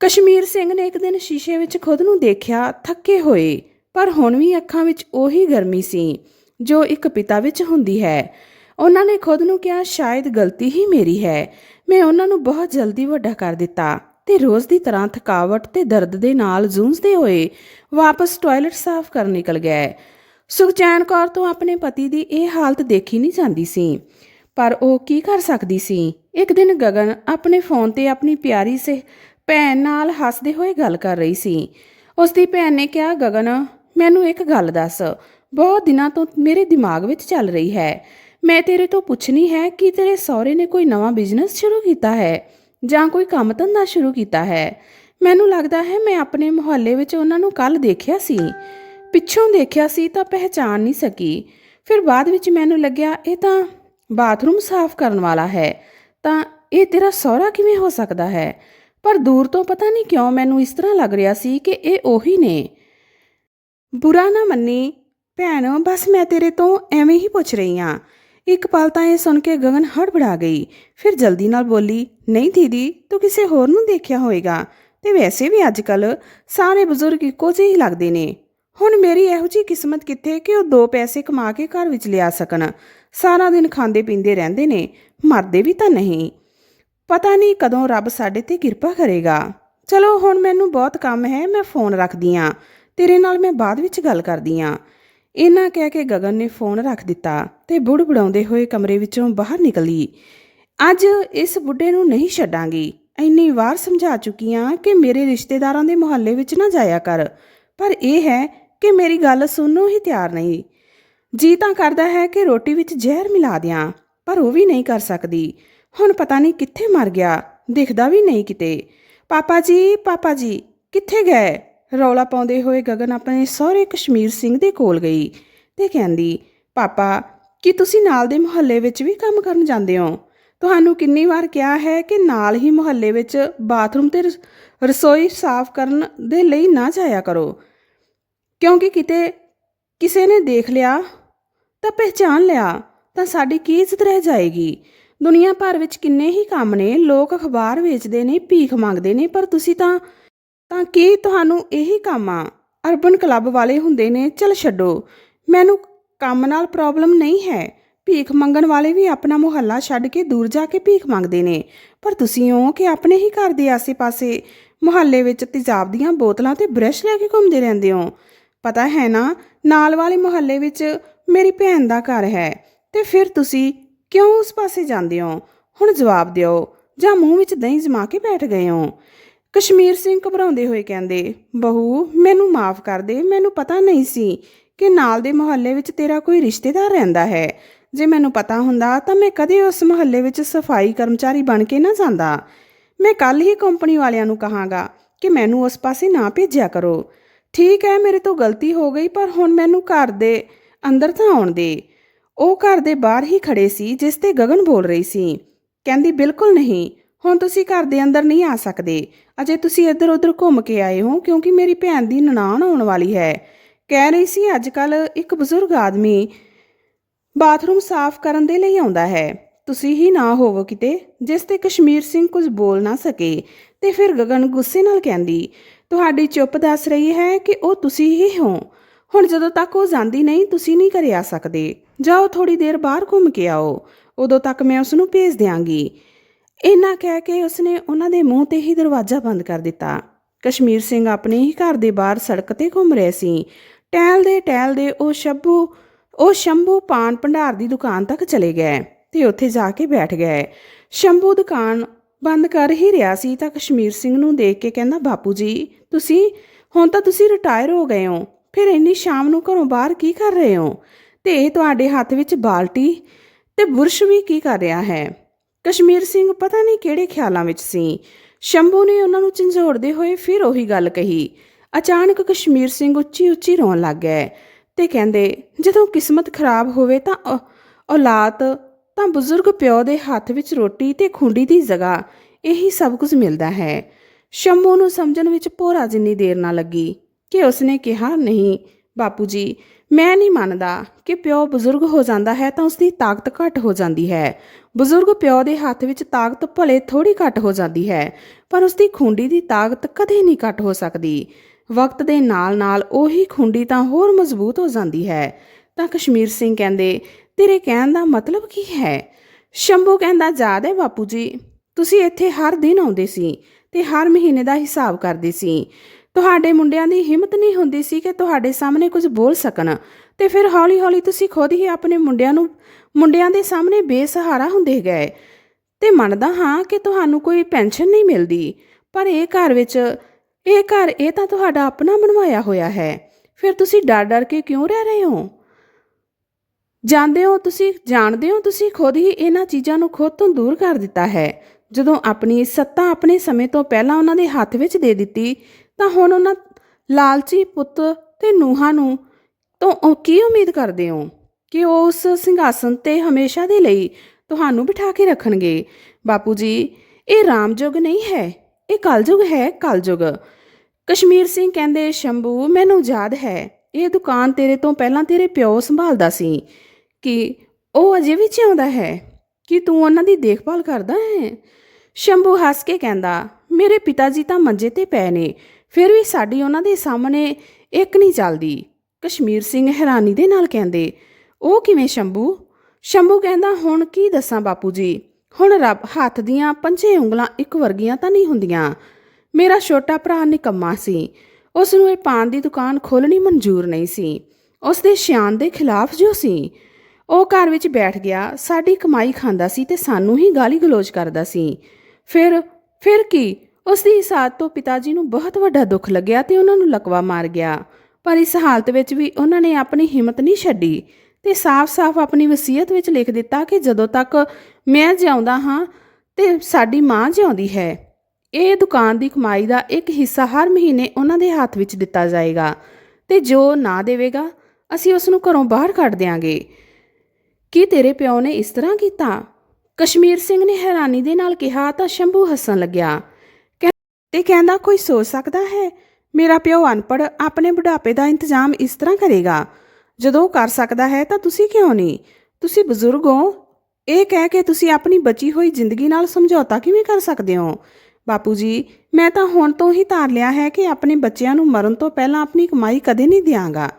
ਕਸ਼ਮੀਰ ਸਿੰਘ ਨੇ ਇੱਕ ਦਿਨ ਸ਼ੀਸ਼ੇ ਵਿੱਚ ਖੁਦ ਨੂੰ ਦੇਖਿਆ, ਥੱਕੇ ਹੋਏ, ਪਰ ਹੁਣ ਵੀ ਅੱਖਾਂ ਵਿੱਚ ਉਹੀ ਗਰਮੀ ਸੀ, ਜੋ ਇੱਕ ਪਿਤਾ ਵਿੱਚ ਹੁੰਦੀ ਹੈ। ਉਹਨਾਂ ਨੇ ਖੁਦ ਨੂੰ ਕਿਹਾ, ਸ਼ਾਇਦ ਗਲਤੀ ਹੀ ਮੇਰੀ ਹੈ। ਮੈਂ ਉਹਨਾਂ ਨੂੰ ਬਹੁਤ ਜਲਦੀ ਵੱਡਾ ਕਰ ਦਿੱਤਾ। ਤੇ ਰੋਜ਼ ਦੀ ਤਰ੍ਹਾਂ ਥਕਾਵਟ ਤੇ ਦਰਦ ਦੇ ਨਾਲ ਜੂਝਦੇ ਹੋਏ ਵਾਪਸ ਟਾਇਲਟ ਸਾਫ਼ ਕਰਨ ਨਿਕਲ ਗਿਆ ਸੁਖਚੈਨ ਕੌਰ ਤੋਂ ਆਪਣੇ ਪਤੀ ਦੀ ਇਹ ਹਾਲਤ ਦੇਖੀ ਨਹੀਂ ਜਾਂਦੀ ਸੀ। ਪਰ ਉਹ ਕੀ ਕਰ ਸਕਦੀ ਸੀ? ਇੱਕ ਦਿਨ ਗਗਨ ਆਪਣੇ ਫੋਨ ਤੇ ਆਪਣੀ ਪਿਆਰੀ ਸੇ ਭੈਣ ਨਾਲ ਹੱਸਦੇ ਹੋਏ ਗੱਲ ਕਰ ਰਹੀ ਸੀ। ਉਸ ਦੀ ਭੈਣ ਨੇ ਕਿਹਾ, ਗਗਨ, ਮੈਨੂੰ ਇੱਕ ਗੱਲ ਦੱਸ। ਬਹੁਤ ਦਿਨਾਂ ਤੋਂ ਮੇਰੇ ਦਿਮਾਗ ਵਿੱਚ ਚੱਲ ਰਹੀ ਹੈ। ਮੈਂ ਤੇਰੇ ਤੋਂ ਪੁੱਛਣੀ ਹੈ ਕਿ ਤੇਰੇ ਸਹੁਰੇ ਨੇ ਕੋਈ ਨਵਾਂ ਬਿਜ਼ਨਸ ਸ਼ੁਰੂ ਕੀਤਾ ਹੈ? ਜਾਂ ਕੋਈ ਕੰਮ ਧੰਦਾ ਸ਼ੁਰੂ ਕੀਤਾ ਹੈ। ਮੈਨੂੰ ਲੱਗਦਾ ਹੈ ਮੈਂ ਆਪਣੇ ਮੁਹੱਲੇ ਵਿੱਚ ਉਹਨਾਂ ਨੂੰ ਕੱਲ ਦੇਖਿਆ ਸੀ। ਪਿੱਛੋਂ ਦੇਖਿਆ ਸੀ ਤਾਂ ਪਹਿਚਾਨ ਨਹੀਂ ਸਕੀ। ਫਿਰ ਬਾਅਦ ਵਿੱਚ ਮੈਨੂੰ ਲੱਗਿਆ, ਇਹ ਤਾਂ ਬਾਥਰੂਮ ਸਾਫ਼ ਕਰਨ ਵਾਲਾ ਹੈ। ਤਾਂ ਇਹ ਤੇਰਾ ਸਹੁਰਾ ਕਿਵੇਂ ਹੋ ਸਕਦਾ ਹੈ? ਪਰ ਦੂਰ ਤੋਂ ਪਤਾ ਨਹੀਂ ਕਿਉਂ ਮੈਨੂੰ ਇਸ ਤਰ੍ਹਾਂ ਲੱਗ ਰਿਹਾ ਸੀ ਕਿ ਇਹ ਉਹੀ ਨੇ। ਬੁਰਾ ਨਾ ਮੰਨੀ, ਭੈਣ, ਬਸ ਮੈਂ ਤੇਰੇ ਤੋਂ ਐਵੇਂ ਹੀ ਪੁੱਛ ਰਹੀ ਹਾਂ। ਇੱਕ ਪਲ ਤਾਂ ਇਹ ਸੁਣ ਕੇ ਗਗਨ ਹੜਬੜਾ ਗਈ। ਫਿਰ ਜਲਦੀ ਨਾਲ ਬੋਲੀ, ਨਹੀਂ ਦੀਦੀ, ਤੂੰ ਕਿਸੇ ਹੋਰ ਨੂੰ ਦੇਖਿਆ ਹੋਵੇਗਾ ਤੇ ਵੈਸੇ ਵੀ ਅੱਜ ਕੱਲ ਸਾਰੇ ਬਜ਼ੁਰਗ ਇੱਕੋ ਜਿਹੇ ਹੀ ਲੱਗਦੇ ਨੇ। ਹੁਣ ਮੇਰੀ ਇਹੋ ਜਿਹੀ ਕਿਸਮਤ ਕਿੱਥੇ ਕਿ ਉਹ ਦੋ ਪੈਸੇ ਕਮਾ ਕੇ ਘਰ ਵਿੱਚ ਲਿਆ ਸਕਣ। ਸਾਰਾ ਦਿਨ ਖਾਂਦੇ ਪੀਂਦੇ ਰਹਿੰਦੇ ਨੇ, ਮਰਦੇ ਵੀ ਤਾਂ ਨਹੀਂ। ਪਤਾ ਨਹੀਂ ਕਦੋਂ ਰੱਬ ਸਾਡੇ ਤੇ ਕਿਰਪਾ ਕਰੇਗਾ। ਚਲੋ ਹੁਣ ਮੈਨੂੰ ਬਹੁਤ ਕੰਮ ਹੈ, ਮੈਂ ਫੋਨ ਰੱਖਦੀ ਆਂ। ਤੇਰੇ ਨਾਲ ਮੈਂ ਬਾਅਦ ਵਿੱਚ ਗੱਲ ਕਰਦੀ ਆਂ। ਇਹਨਾਂ ਕਹਿ ਕੇ ਗਗਨ ਨੇ ਫੋਨ ਰੱਖ ਦਿੱਤਾ ਤੇ ਬੁੜ ਬੁੜਾਉਂਦੇ ਹੋਏ ਕਮਰੇ ਵਿੱਚੋਂ ਬਾਹਰ ਨਿਕਲੀ। ਅੱਜ ਇਸ ਬੁੱਢੇ ਨੂੰ ਨਹੀਂ ਛੱਡਾਂਗੀ। ਇੰਨੀ ਵਾਰ ਸਮਝਾ ਚੁੱਕੀ ਆਂ ਕਿ ਮੇਰੇ ਰਿਸ਼ਤੇਦਾਰਾਂ ਦੇ ਮੁਹੱਲੇ ਵਿੱਚ ਨਾ ਜਾਇਆ ਕਰ। ਪਰ ਇਹ ਹੈ ਕਿ ਮੇਰੀ ਗੱਲ ਸੁਣਨੋਂ ਹੀ ਤਿਆਰ ਨਹੀਂ। ਜੀ ਤਾਂ ਕਰਦਾ ਹੈ ਕਿ ਰੋਟੀ ਵਿੱਚ ਜ਼ਹਿਰ ਮਿਲਾ ਦਿਆਂ, ਪਰ ਉਹ ਵੀ ਨਹੀਂ ਕਰ ਸਕਦੀ। ਹੁਣ ਪਤਾ ਨਹੀਂ ਕਿੱਥੇ ਮਰ ਗਿਆ, ਦਿਖਦਾ ਵੀ ਨਹੀਂ ਕਿਤੇ। ਪਾਪਾ ਜੀ ਪਾਪਾ ਜੀ, ਕਿੱਥੇ ਗਏ? ਰੌਲਾ ਪਾਉਂਦੇ ਹੋਏ ਗਗਨ ਆਪਣੇ ਸਹੁਰੇ ਕਸ਼ਮੀਰ ਸਿੰਘ ਦੇ ਕੋਲ ਗਈ ਤੇ ਕਹਿੰਦੀ, ਪਾਪਾ, ਕੀ ਤੁਸੀਂ ਨਾਲ ਦੇ ਮੁਹੱਲੇ ਵਿੱਚ ਵੀ ਕੰਮ ਕਰਨ ਜਾਂਦੇ ਹੋ? ਤੁਹਾਨੂੰ ਕਿੰਨੀ ਵਾਰ ਕਿਹਾ ਹੈ ਕਿ ਨਾਲ ਹੀ ਮੁਹੱਲੇ ਵਿੱਚ ਬਾਥਰੂਮ ਤੇ ਰਸੋਈ ਸਾਫ਼ ਕਰਨ ਦੇ ਲਈ ਨਾ ਜਾਇਆ ਕਰੋ। ਕਿਉਂਕਿ ਕਿਤੇ ਕਿਸੇ ਨੇ ਦੇਖ ਲਿਆ, ਤਾਂ ਪਹਿਚਾਨ ਲਿਆ, ਤਾਂ ਸਾਡੀ ਕੀ ਇੱਜ਼ਤ ਰਹਿ ਜਾਏਗੀ? ਦੁਨੀਆ ਭਰ ਵਿੱਚ ਕਿੰਨੇ ਹੀ ਕੰਮ ਨੇ, ਲੋਕ ਅਖਬਾਰ ਵੇਚਦੇ ਨੇ, ਭੀਖ ਮੰਗਦੇ ਨੇ, ਪਰ ਤੁਸੀਂ ਤਾਂ ਤਾਂ ਕੀ ਤੁਹਾਨੂੰ ਇਹੀ ਕੰਮ ਆ? ਅਰਬਨ ਕਲੱਬ ਵਾਲੇ ਹੁੰਦੇ ਨੇ, ਚਲ ਛੱਡੋ। ਮੈਨੂੰ ਕੰਮ ਨਾਲ ਪ੍ਰੋਬਲਮ ਨਹੀਂ ਹੈ। ਭੀਖ ਮੰਗਣ ਵਾਲੇ ਵੀ ਆਪਣਾ ਮੁਹੱਲਾ ਛੱਡ ਕੇ ਦੂਰ ਜਾ ਕੇ ਭੀਖ ਮੰਗਦੇ ਨੇ। ਪਰ ਤੁਸੀਂ ਹੋ ਕਿ ਆਪਣੇ ਹੀ ਘਰ ਦੇ ਆਸੇ-ਪਾਸੇ ਮੁਹੱਲੇ ਵਿੱਚ ਤੇਜ਼ਾਬ ਦੀਆਂ ਬੋਤਲਾਂ ਤੇ ਬ੍ਰਸ਼ ਲੈ ਕੇ ਘੁੰਮਦੇ ਰਹਿੰਦੇ ਹੋ? ਪਤਾ ਹੈ ਨਾ, ਨਾਲ ਵਾਲੇ ਮੁਹੱਲੇ ਵਿੱਚ ਮੇਰੀ ਭੈਣ ਦਾ ਘਰ ਹੈ। ਤੇ ਫਿਰ ਤੁਸੀਂ ਕਿਉਂ ਉਸ ਪਾਸੇ ਜਾਂਦੇ ਹੋ? ਹੁਣ ਜਵਾਬ ਦਿਓ। ਜਾਂ ਮੂੰਹ ਵਿੱਚ ਦਹੀਂ ਜਮਾ ਕੇ ਬੈਠ ਗਏ ਹੋ? ਕਸ਼ਮੀਰ ਸਿੰਘ ਘਬਰਾਉਂਦੇ ਹੋਏ ਕਹਿੰਦੇ, ਬਹੂ, ਮੈਨੂੰ ਮਾਫ ਕਰ ਦੇ, ਮੈਨੂੰ ਪਤਾ ਨਹੀਂ ਸੀ ਕਿ ਨਾਲ ਦੇ ਮੁਹੱਲੇ ਵਿੱਚ ਤੇਰਾ ਕੋਈ ਰਿਸ਼ਤੇਦਾਰ ਰਹਿੰਦਾ ਹੈ। ਜੇ ਮੈਨੂੰ ਪਤਾ ਹੁੰਦਾ ਤਾਂ ਮੈਂ ਕਦੇ ਉਸ ਮੁਹੱਲੇ ਵਿੱਚ ਸਫ਼ਾਈ ਕਰਮਚਾਰੀ ਬਣ ਕੇ ਨਾ ਜਾਂਦਾ। ਮੈਂ ਕੱਲ ਹੀ ਕੰਪਨੀ ਵਾਲਿਆਂ ਨੂੰ ਕਹਾਂਗਾ ਕਿ ਮੈਨੂੰ ਉਸ ਪਾਸੇ ਨਾ ਭੇਜਿਆ ਕਰੋ। ਠੀਕ ਹੈ, ਮੇਰੇ ਤੋਂ ਗਲਤੀ ਹੋ ਗਈ, ਪਰ ਹੁਣ ਮੈਨੂੰ ਘਰ ਦੇ ਅੰਦਰ ਤਾਂ ਆਉਣ ਦੇ। ਉਹ ਘਰ ਦੇ ਬਾਹਰ ਹੀ ਖੜੇ ਸੀ, ਜਿਸ ਤੇ ਗਗਨ ਬੋਲ ਰਹੀ ਸੀ। ਕਹਿੰਦੀ, ਬਿਲਕੁਲ ਨਹੀਂ। ਹੁਣ ਤੁਸੀਂ ਘਰ ਦੇ ਅੰਦਰ ਨਹੀਂ ਆ ਸਕਦੇ। ਅਜੇ ਤੁਸੀਂ ਇੱਧਰ ਉੱਧਰ ਘੁੰਮ ਕੇ ਆਏ ਹੋ, ਕਿਉਂਕਿ ਮੇਰੀ ਭੈਣ ਦੀ ਨਨਾਣ ਆਉਣ ਵਾਲੀ ਹੈ। ਕਹਿ ਰਹੀ ਸੀ ਅੱਜ ਕੱਲ ਇੱਕ ਬਜ਼ੁਰਗ ਆਦਮੀ ਬਾਥਰੂਮ ਸਾਫ਼ ਕਰਨ ਦੇ ਲਈ ਆਉਂਦਾ ਹੈ। ਤੁਸੀਂ ਹੀ ਨਾ ਹੋਵੋ ਕਿਤੇ, ਜਿਸ ਤੇ ਕਸ਼ਮੀਰ ਸਿੰਘ ਕੁਝ ਬੋਲ ਨਾ ਸਕੇ, ਤੇ ਫਿਰ ਗਗਨ ਗੁੱਸੇ ਨਾਲ ਕਹਿੰਦੀ, ਤੁਹਾਡੀ ਚੁੱਪ ਦੱਸ ਰਹੀ ਹੈ ਕਿ ਉਹ ਤੁਸੀਂ ਹੀ ਹੋ। ਹੁਣ ਜਦੋਂ ਤੱਕ ਉਹ ਜਾਂਦੀ ਨਹੀਂ, ਤੁਸੀਂ ਨਹੀਂ ਘਰੇ ਆ ਸਕਦੇ। ਜਾਓ ਥੋੜੀ ਦੇਰ ਬਾਹਰ ਘੁੰਮ ਕੇ ਆਓ। ਉਦੋਂ ਤੱਕ ਮੈਂ ਉਸ ਨੂੰ ਭੇਜ ਦਿਆਂਗੀ। ਇੰਨਾ ਕਹਿ ਕੇ ਉਸਨੇ ਉਹਨਾਂ ਦੇ ਮੂੰਹ ਤੇ ਹੀ ਦਰਵਾਜ਼ਾ ਬੰਦ ਕਰ ਦਿੱਤਾ। ਕਸ਼ਮੀਰ ਸਿੰਘ ਆਪਣੇ ਹੀ ਘਰ ਦੇ ਬਾਹਰ ਸੜਕ ਤੇ ਘੁੰਮ ਰਹੇ ਸੀ। ਟਹਿਲਦੇ ਟਹਿਲਦੇ ਉਹ ਸ਼ੰਭੂ ਉਹ ਸ਼ੰਭੂ ਪਾਨ ਭੰਡਾਰ ਦੀ ਦੁਕਾਨ ਤੱਕ ਚਲੇ ਗਏ ਤੇ ਉੱਥੇ ਜਾ ਕੇ ਬੈਠ ਗਏ। ਸ਼ੰਭੂ ਦੁਕਾਨ ਬੰਦ ਕਰ ਹੀ ਰਿਹਾ ਸੀ ਤਾਂ ਕਸ਼ਮੀਰ ਸਿੰਘ ਨੂੰ ਦੇਖ ਕੇ ਕਹਿੰਦਾ, ਬਾਪੂ ਜੀ, ਤੁਸੀਂ, ਹੁਣ ਤਾਂ ਤੁਸੀਂ ਰਿਟਾਇਰ ਹੋ ਗਏ ਹੋ। ਫਿਰ ਇੰਨੀ ਸ਼ਾਮ ਨੂੰ ਘਰੋਂ ਬਾਹਰ ਕੀ ਕਰ ਰਹੇ ਹੋ? ਤੇ ਇਹ ਤੁਹਾਡੇ ਹੱਥ ਵਿੱਚ ਬਾਲਟੀ ਤੇ ਬੁਰਸ਼ ਵੀ ਕੀ ਕਰ ਰਿਹਾ ਹੈ? ਕਸ਼ਮੀਰ ਸਿੰਘ ਪਤਾ ਨਹੀਂ ਕਿਹੜੇ ਖਿਆਲਾਂ ਵਿੱਚ ਸੀ। ਸ਼ੰਭੂ ਨੇ ਉਹਨਾਂ ਨੂੰ ਝੰਜੋੜਦੇ ਹੋਏ ਫਿਰ ਉਹੀ ਗੱਲ ਕਹੀ। ਅਚਾਨਕ ਕਸ਼ਮੀਰ ਸਿੰਘ ਉੱਚੀ ਉੱਚੀ ਰੋਣ ਲੱਗ ਗਏ ਤੇ ਕਹਿੰਦੇ, ਜਦੋਂ ਕਿਸਮਤ ਖਰਾਬ ਹੋਵੇ ਤਾਂ ਔ- ਔਲਾਦ, ਤਾਂ ਬਜ਼ੁਰਗ ਪਿਓ ਦੇ ਹੱਥ ਵਿੱਚ ਰੋਟੀ ਤੇ ਖੁੰਡੀ ਦੀ ਜਗ੍ਹਾ, ਇਹੀ ਸਭ ਕੁਝ ਮਿਲਦਾ ਹੈ। ਸ਼ੰਭੂ ਨੂੰ ਸਮਝਣ ਵਿੱਚ ਭੋਰਾ ਜਿੰਨੀ ਦੇਰ ਨਾ ਲੱਗੀ ਕਿ ਉਸਨੇ ਕਿਹਾ, ਨਹੀਂ, ਬਾਪੂ ਜੀ ਮੈਂ ਨਹੀਂ ਮੰਨਦਾ ਕਿ ਪਿਓ ਬਜ਼ੁਰਗ ਹੋ ਜਾਂਦਾ ਹੈ ਤਾਂ ਉਸਦੀ ਤਾਕਤ ਘੱਟ ਹੋ ਜਾਂਦੀ ਹੈ। ਬਜ਼ੁਰਗ ਪਿਓ ਦੇ ਹੱਥ ਵਿੱਚ ਤਾਕਤ ਭਲੇ ਥੋੜੀ ਘੱਟ ਹੋ ਜਾਂਦੀ ਹੈ, ਪਰ ਉਸਦੀ ਖੁੰਡੀ ਦੀ ਤਾਕਤ ਕਦੇ ਨਹੀਂ ਘੱਟ ਹੋ ਸਕਦੀ। ਵਕਤ ਦੇ ਨਾਲ-ਨਾਲ ਉਹੀ ਖੁੰਡੀ ਤਾਂ ਹੋਰ ਮਜ਼ਬੂਤ ਹੋ ਜਾਂਦੀ ਹੈ। ਤਾਂ ਕਸ਼ਮੀਰ ਸਿੰਘ ਕਹਿੰਦੇ, ਤੇਰੇ ਕਹਿਣ ਦਾ ਮਤਲਬ ਕੀ ਹੈ? ਸ਼ੰਭੂ ਕਹਿੰਦਾ, ਯਾਦ ਹੈ ਬਾਪੂ ਜੀ, ਤੁਸੀਂ ਇੱਥੇ ਹਰ ਦਿਨ ਆਉਂਦੇ ਸੀ ਤੇ ਹਰ ਮਹੀਨੇ ਦਾ ਹਿਸਾਬ ਕਰਦੇ ਸੀ। ਤੁਹਾਡੇ ਮੁੰਡਿਆਂ ਦੀ ਹਿੰਮਤ ਨਹੀਂ ਹੁੰਦੀ ਸੀ ਕਿ ਤੁਹਾਡੇ ਸਾਹਮਣੇ ਕੁਝ ਬੋਲ ਸਕਣ। ਤੇ ਫਿਰ ਹੌਲੀ-ਹੌਲੀ ਤੁਸੀਂ ਖੁਦ ਹੀ ਆਪਣੇ ਮੁੰਡਿਆਂ ਨੂੰ, ਮੁੰਡਿਆਂ ਦੇ ਸਾਹਮਣੇ ਬੇਸਹਾਰਾ ਹੁੰਦੇ ਗਏ। ਤੇ ਮੰਨਦਾ ਹਾਂ ਕਿ ਤੁਹਾਨੂੰ ਕੋਈ ਪੈਨਸ਼ਨ ਨਹੀਂ ਮਿਲਦੀ, ਪਰ ਇਹ ਘਰ ਵਿੱਚ, ਇਹ ਘਰ ਇਹ ਤਾਂ ਤੁਹਾਡਾ ਆਪਣਾ ਬਣਵਾਇਆ ਹੋਇਆ ਹੈ। ਫਿਰ ਤੁਸੀਂ ਡਰ-ਡਰ ਕੇ ਕਿਉਂ ਰਹਿ ਰਹੇ ਹੋ? ਜਾਣਦੇ ਹੋ ਤੁਸੀਂ, ਜਾਣਦੇ ਹੋ ਤੁਸੀਂ ਖੁਦ ਹੀ ਇਹਨਾਂ ਚੀਜ਼ਾਂ ਨੂੰ ਖੁਦ ਤੋਂ ਦੂਰ ਕਰ ਦਿੱਤਾ ਹੈ। ਜਦੋਂ ਆਪਣੀ ਸੱਤਾ ਆਪਣੇ ਸਮੇਂ ਤੋਂ ਪਹਿਲਾਂ ਉਹਨਾਂ ਦੇ ਹੱਥ ਵਿੱਚ ਦੇ ਦਿੱਤੀ ਤਾਂ ਹੁਣ ਉਹਨਾਂ ਲਾਲਚੀ ਪੁੱਤ ਤੇ ਨੂਹਾਂ ਨੂੰ ਤੋਂ ਉਹ ਕੀ ਉਮੀਦ ਕਰਦੇ ਹੋ? ਕਿ ਉਹ ਉਸ ਸਿੰਘਾਸਨ ਤੇ ਹਮੇਸ਼ਾ ਦੇ ਲਈ ਤੁਹਾਨੂੰ ਬਿਠਾ ਕੇ ਰੱਖਣਗੇ? ਬਾਪੂ ਜੀ, ਇਹ ਰਾਮਯੁਗ ਨਹੀਂ ਹੈ। ਇਹ ਕਲਯੁਗ ਹੈ, ਕਲਯੁਗ। ਕਸ਼ਮੀਰ ਸਿੰਘ ਕਹਿੰਦੇ, ਸ਼ੰਭੂ, ਮੈਨੂੰ ਯਾਦ ਹੈ, ਇਹ ਦੁਕਾਨ ਤੇਰੇ ਤੋਂ ਪਹਿਲਾਂ ਤੇਰੇ ਪਿਓ ਸੰਭਾਲਦਾ ਸੀ। ਕਿ ਉਹ ਅਜੇ ਵੀ ਜਿਉਂਦਾ ਹੈ? ਕਿ ਤੂੰ ਉਹਨਾਂ ਦੀ ਦੇਖਭਾਲ ਕਰਦਾ ਹੈ? ਸ਼ੰਭੂ ਹੱਸ ਕੇ ਕਹਿੰਦਾ, ਮੇਰੇ ਪਿਤਾ ਜੀ ਤਾਂ ਮੰਜੇ ਤੇ ਪਏ ਨੇ। ਫਿਰ ਵੀ ਸਾਡੀ ਉਹਨਾਂ ਦੇ ਸਾਹਮਣੇ ਇੱਕ ਨਹੀਂ ਚੱਲਦੀ। ਕਸ਼ਮੀਰ ਸਿੰਘ ਹੈਰਾਨੀ ਦੇ ਨਾਲ ਕਹਿੰਦੇ, ਉਹ ਕਿਵੇਂ ਸ਼ੰਭੂ? ਸ਼ੰਭੂ ਕਹਿੰਦਾ, ਹੁਣ ਕੀ ਦੱਸਾਂ ਬਾਪੂ ਜੀ? ਹੁਣ ਰੱਬ ਹੱਥ ਦੀਆਂ ਪੰਜੇ ਉਂਗਲਾਂ ਇੱਕ ਵਰਗੀਆਂ ਤਾਂ ਨਹੀਂ ਹੁੰਦੀਆਂ। ਮੇਰਾ ਛੋਟਾ ਭਰਾ ਨਿਕੰਮਾ ਸੀ। ਉਸ ਨੂੰ ਇਹ ਪਾਨ ਦੀ ਦੁਕਾਨ ਖੋਲਣੀ ਮਨਜ਼ੂਰ ਨਹੀਂ ਸੀ। ਉਸ ਦੇ ਸ਼ਿਆਨ ਦੇ ਖਿਲਾਫ ਜੋ ਸੀ, ਉਹ ਘਰ ਵਿੱਚ ਬੈਠ ਗਿਆ, ਸਾਡੀ ਕਮਾਈ ਖਾਂਦਾ ਸੀ ਤੇ ਸਾਨੂੰ ਹੀ ਗਾਲੀ ਗਲੋਚ ਕਰਦਾ ਸੀ। ਫਿਰ ਫਿਰ ਕੀ? ਉਸ ਦੀ ਇਸ ਆਦਤ ਤੋਂ ਪਿਤਾ ਜੀ ਨੂੰ ਬਹੁਤ ਵੱਡਾ ਦੁੱਖ ਲੱਗਿਆ ਤੇ ਉਹਨਾਂ ਨੂੰ ਲਕਵਾ ਮਾਰ ਗਿਆ। ਪਰ ਇਸ ਹਾਲਤ ਵਿੱਚ ਵੀ ਉਹਨਾਂ ਨੇ ਆਪਣੀ ਹਿੰਮਤ ਨਹੀਂ ਛੱਡੀ ਤੇ ਸਾਫ਼-ਸਾਫ਼ ਆਪਣੀ ਵਸੀਅਤ ਵਿੱਚ ਲਿਖ ਦਿੱਤਾ ਕਿ ਜਦੋਂ ਤੱਕ ਮੈਂ ਜਿਉਂਦਾ ਹਾਂ ਤੇ ਸਾਡੀ ਮਾਂ ਜਿਉਂਦੀ ਹੈ। ਇਹ ਦੁਕਾਨ ਦੀ ਕਮਾਈ ਦਾ ਇੱਕ ਹਿੱਸਾ ਹਰ ਮਹੀਨੇ ਉਹਨਾਂ ਦੇ ਹੱਥ ਵਿੱਚ ਦਿੱਤਾ ਜਾਏਗਾ ਤੇ ਜੋ ਨਾ ਦੇਵੇਗਾ, ਅਸੀਂ ਉਸ ਨੂੰ ਘਰੋਂ ਬਾਹਰ ਕੱਢ ਦਿਆਂਗੇ। ਕੀ ਤੇਰੇ ਪਿਓ ਨੇ ਇਸ ਤਰ੍ਹਾਂ ਕੀਤਾ? ਕਸ਼ਮੀਰ ਸਿੰਘ ਨੇ ਹੈਰਾਨੀ ਦੇ ਨਾਲ ਕਿਹਾ ਤਾਂ ਸ਼ੰਭੂ ਹੱਸਣ ਲੱਗਿਆ। ਤੇ ਕਹਿੰਦਾ, ਕੋਈ ਸੋਚ ਸਕਦਾ ਹੈ? ਮੇਰਾ ਪਿਓ ਅਨਪੜ੍ਹ, ਆਪਣੇ ਬੁਢਾਪੇ ਦਾ ਇੰਤਜ਼ਾਮ ਇਸ ਤਰ੍ਹਾਂ ਕਰੇਗਾ। ਜਦੋਂ ਕਰ ਸਕਦਾ ਹੈ ਤਾਂ ਤੁਸੀਂ ਕਿਉਂ ਨਹੀਂ? ਤੁਸੀਂ ਬਜ਼ੁਰਗ ਹੋ। ਇਹ ਕਹਿ ਕੇ ਤੁਸੀਂ ਆਪਣੀ ਬਚੀ ਹੋਈ ਜ਼ਿੰਦਗੀ ਨਾਲ ਸਮਝੌਤਾ ਕਿਵੇਂ ਕਰ ਸਕਦੇ ਹੋ? ਬਾਪੂ ਜੀ, ਮੈਂ ਤਾਂ ਹੁਣ ਤੋਂ ਹੀ ਧਾਰ ਲਿਆ ਹੈ ਕਿ ਆਪਣੇ ਬੱਚਿਆਂ ਨੂੰ ਮਰਨ ਤੋਂ ਪਹਿਲਾਂ ਆਪਣੀ ਕਮਾਈ ਕਦੇ ਨਹੀਂ ਦਿਆਂਗਾ।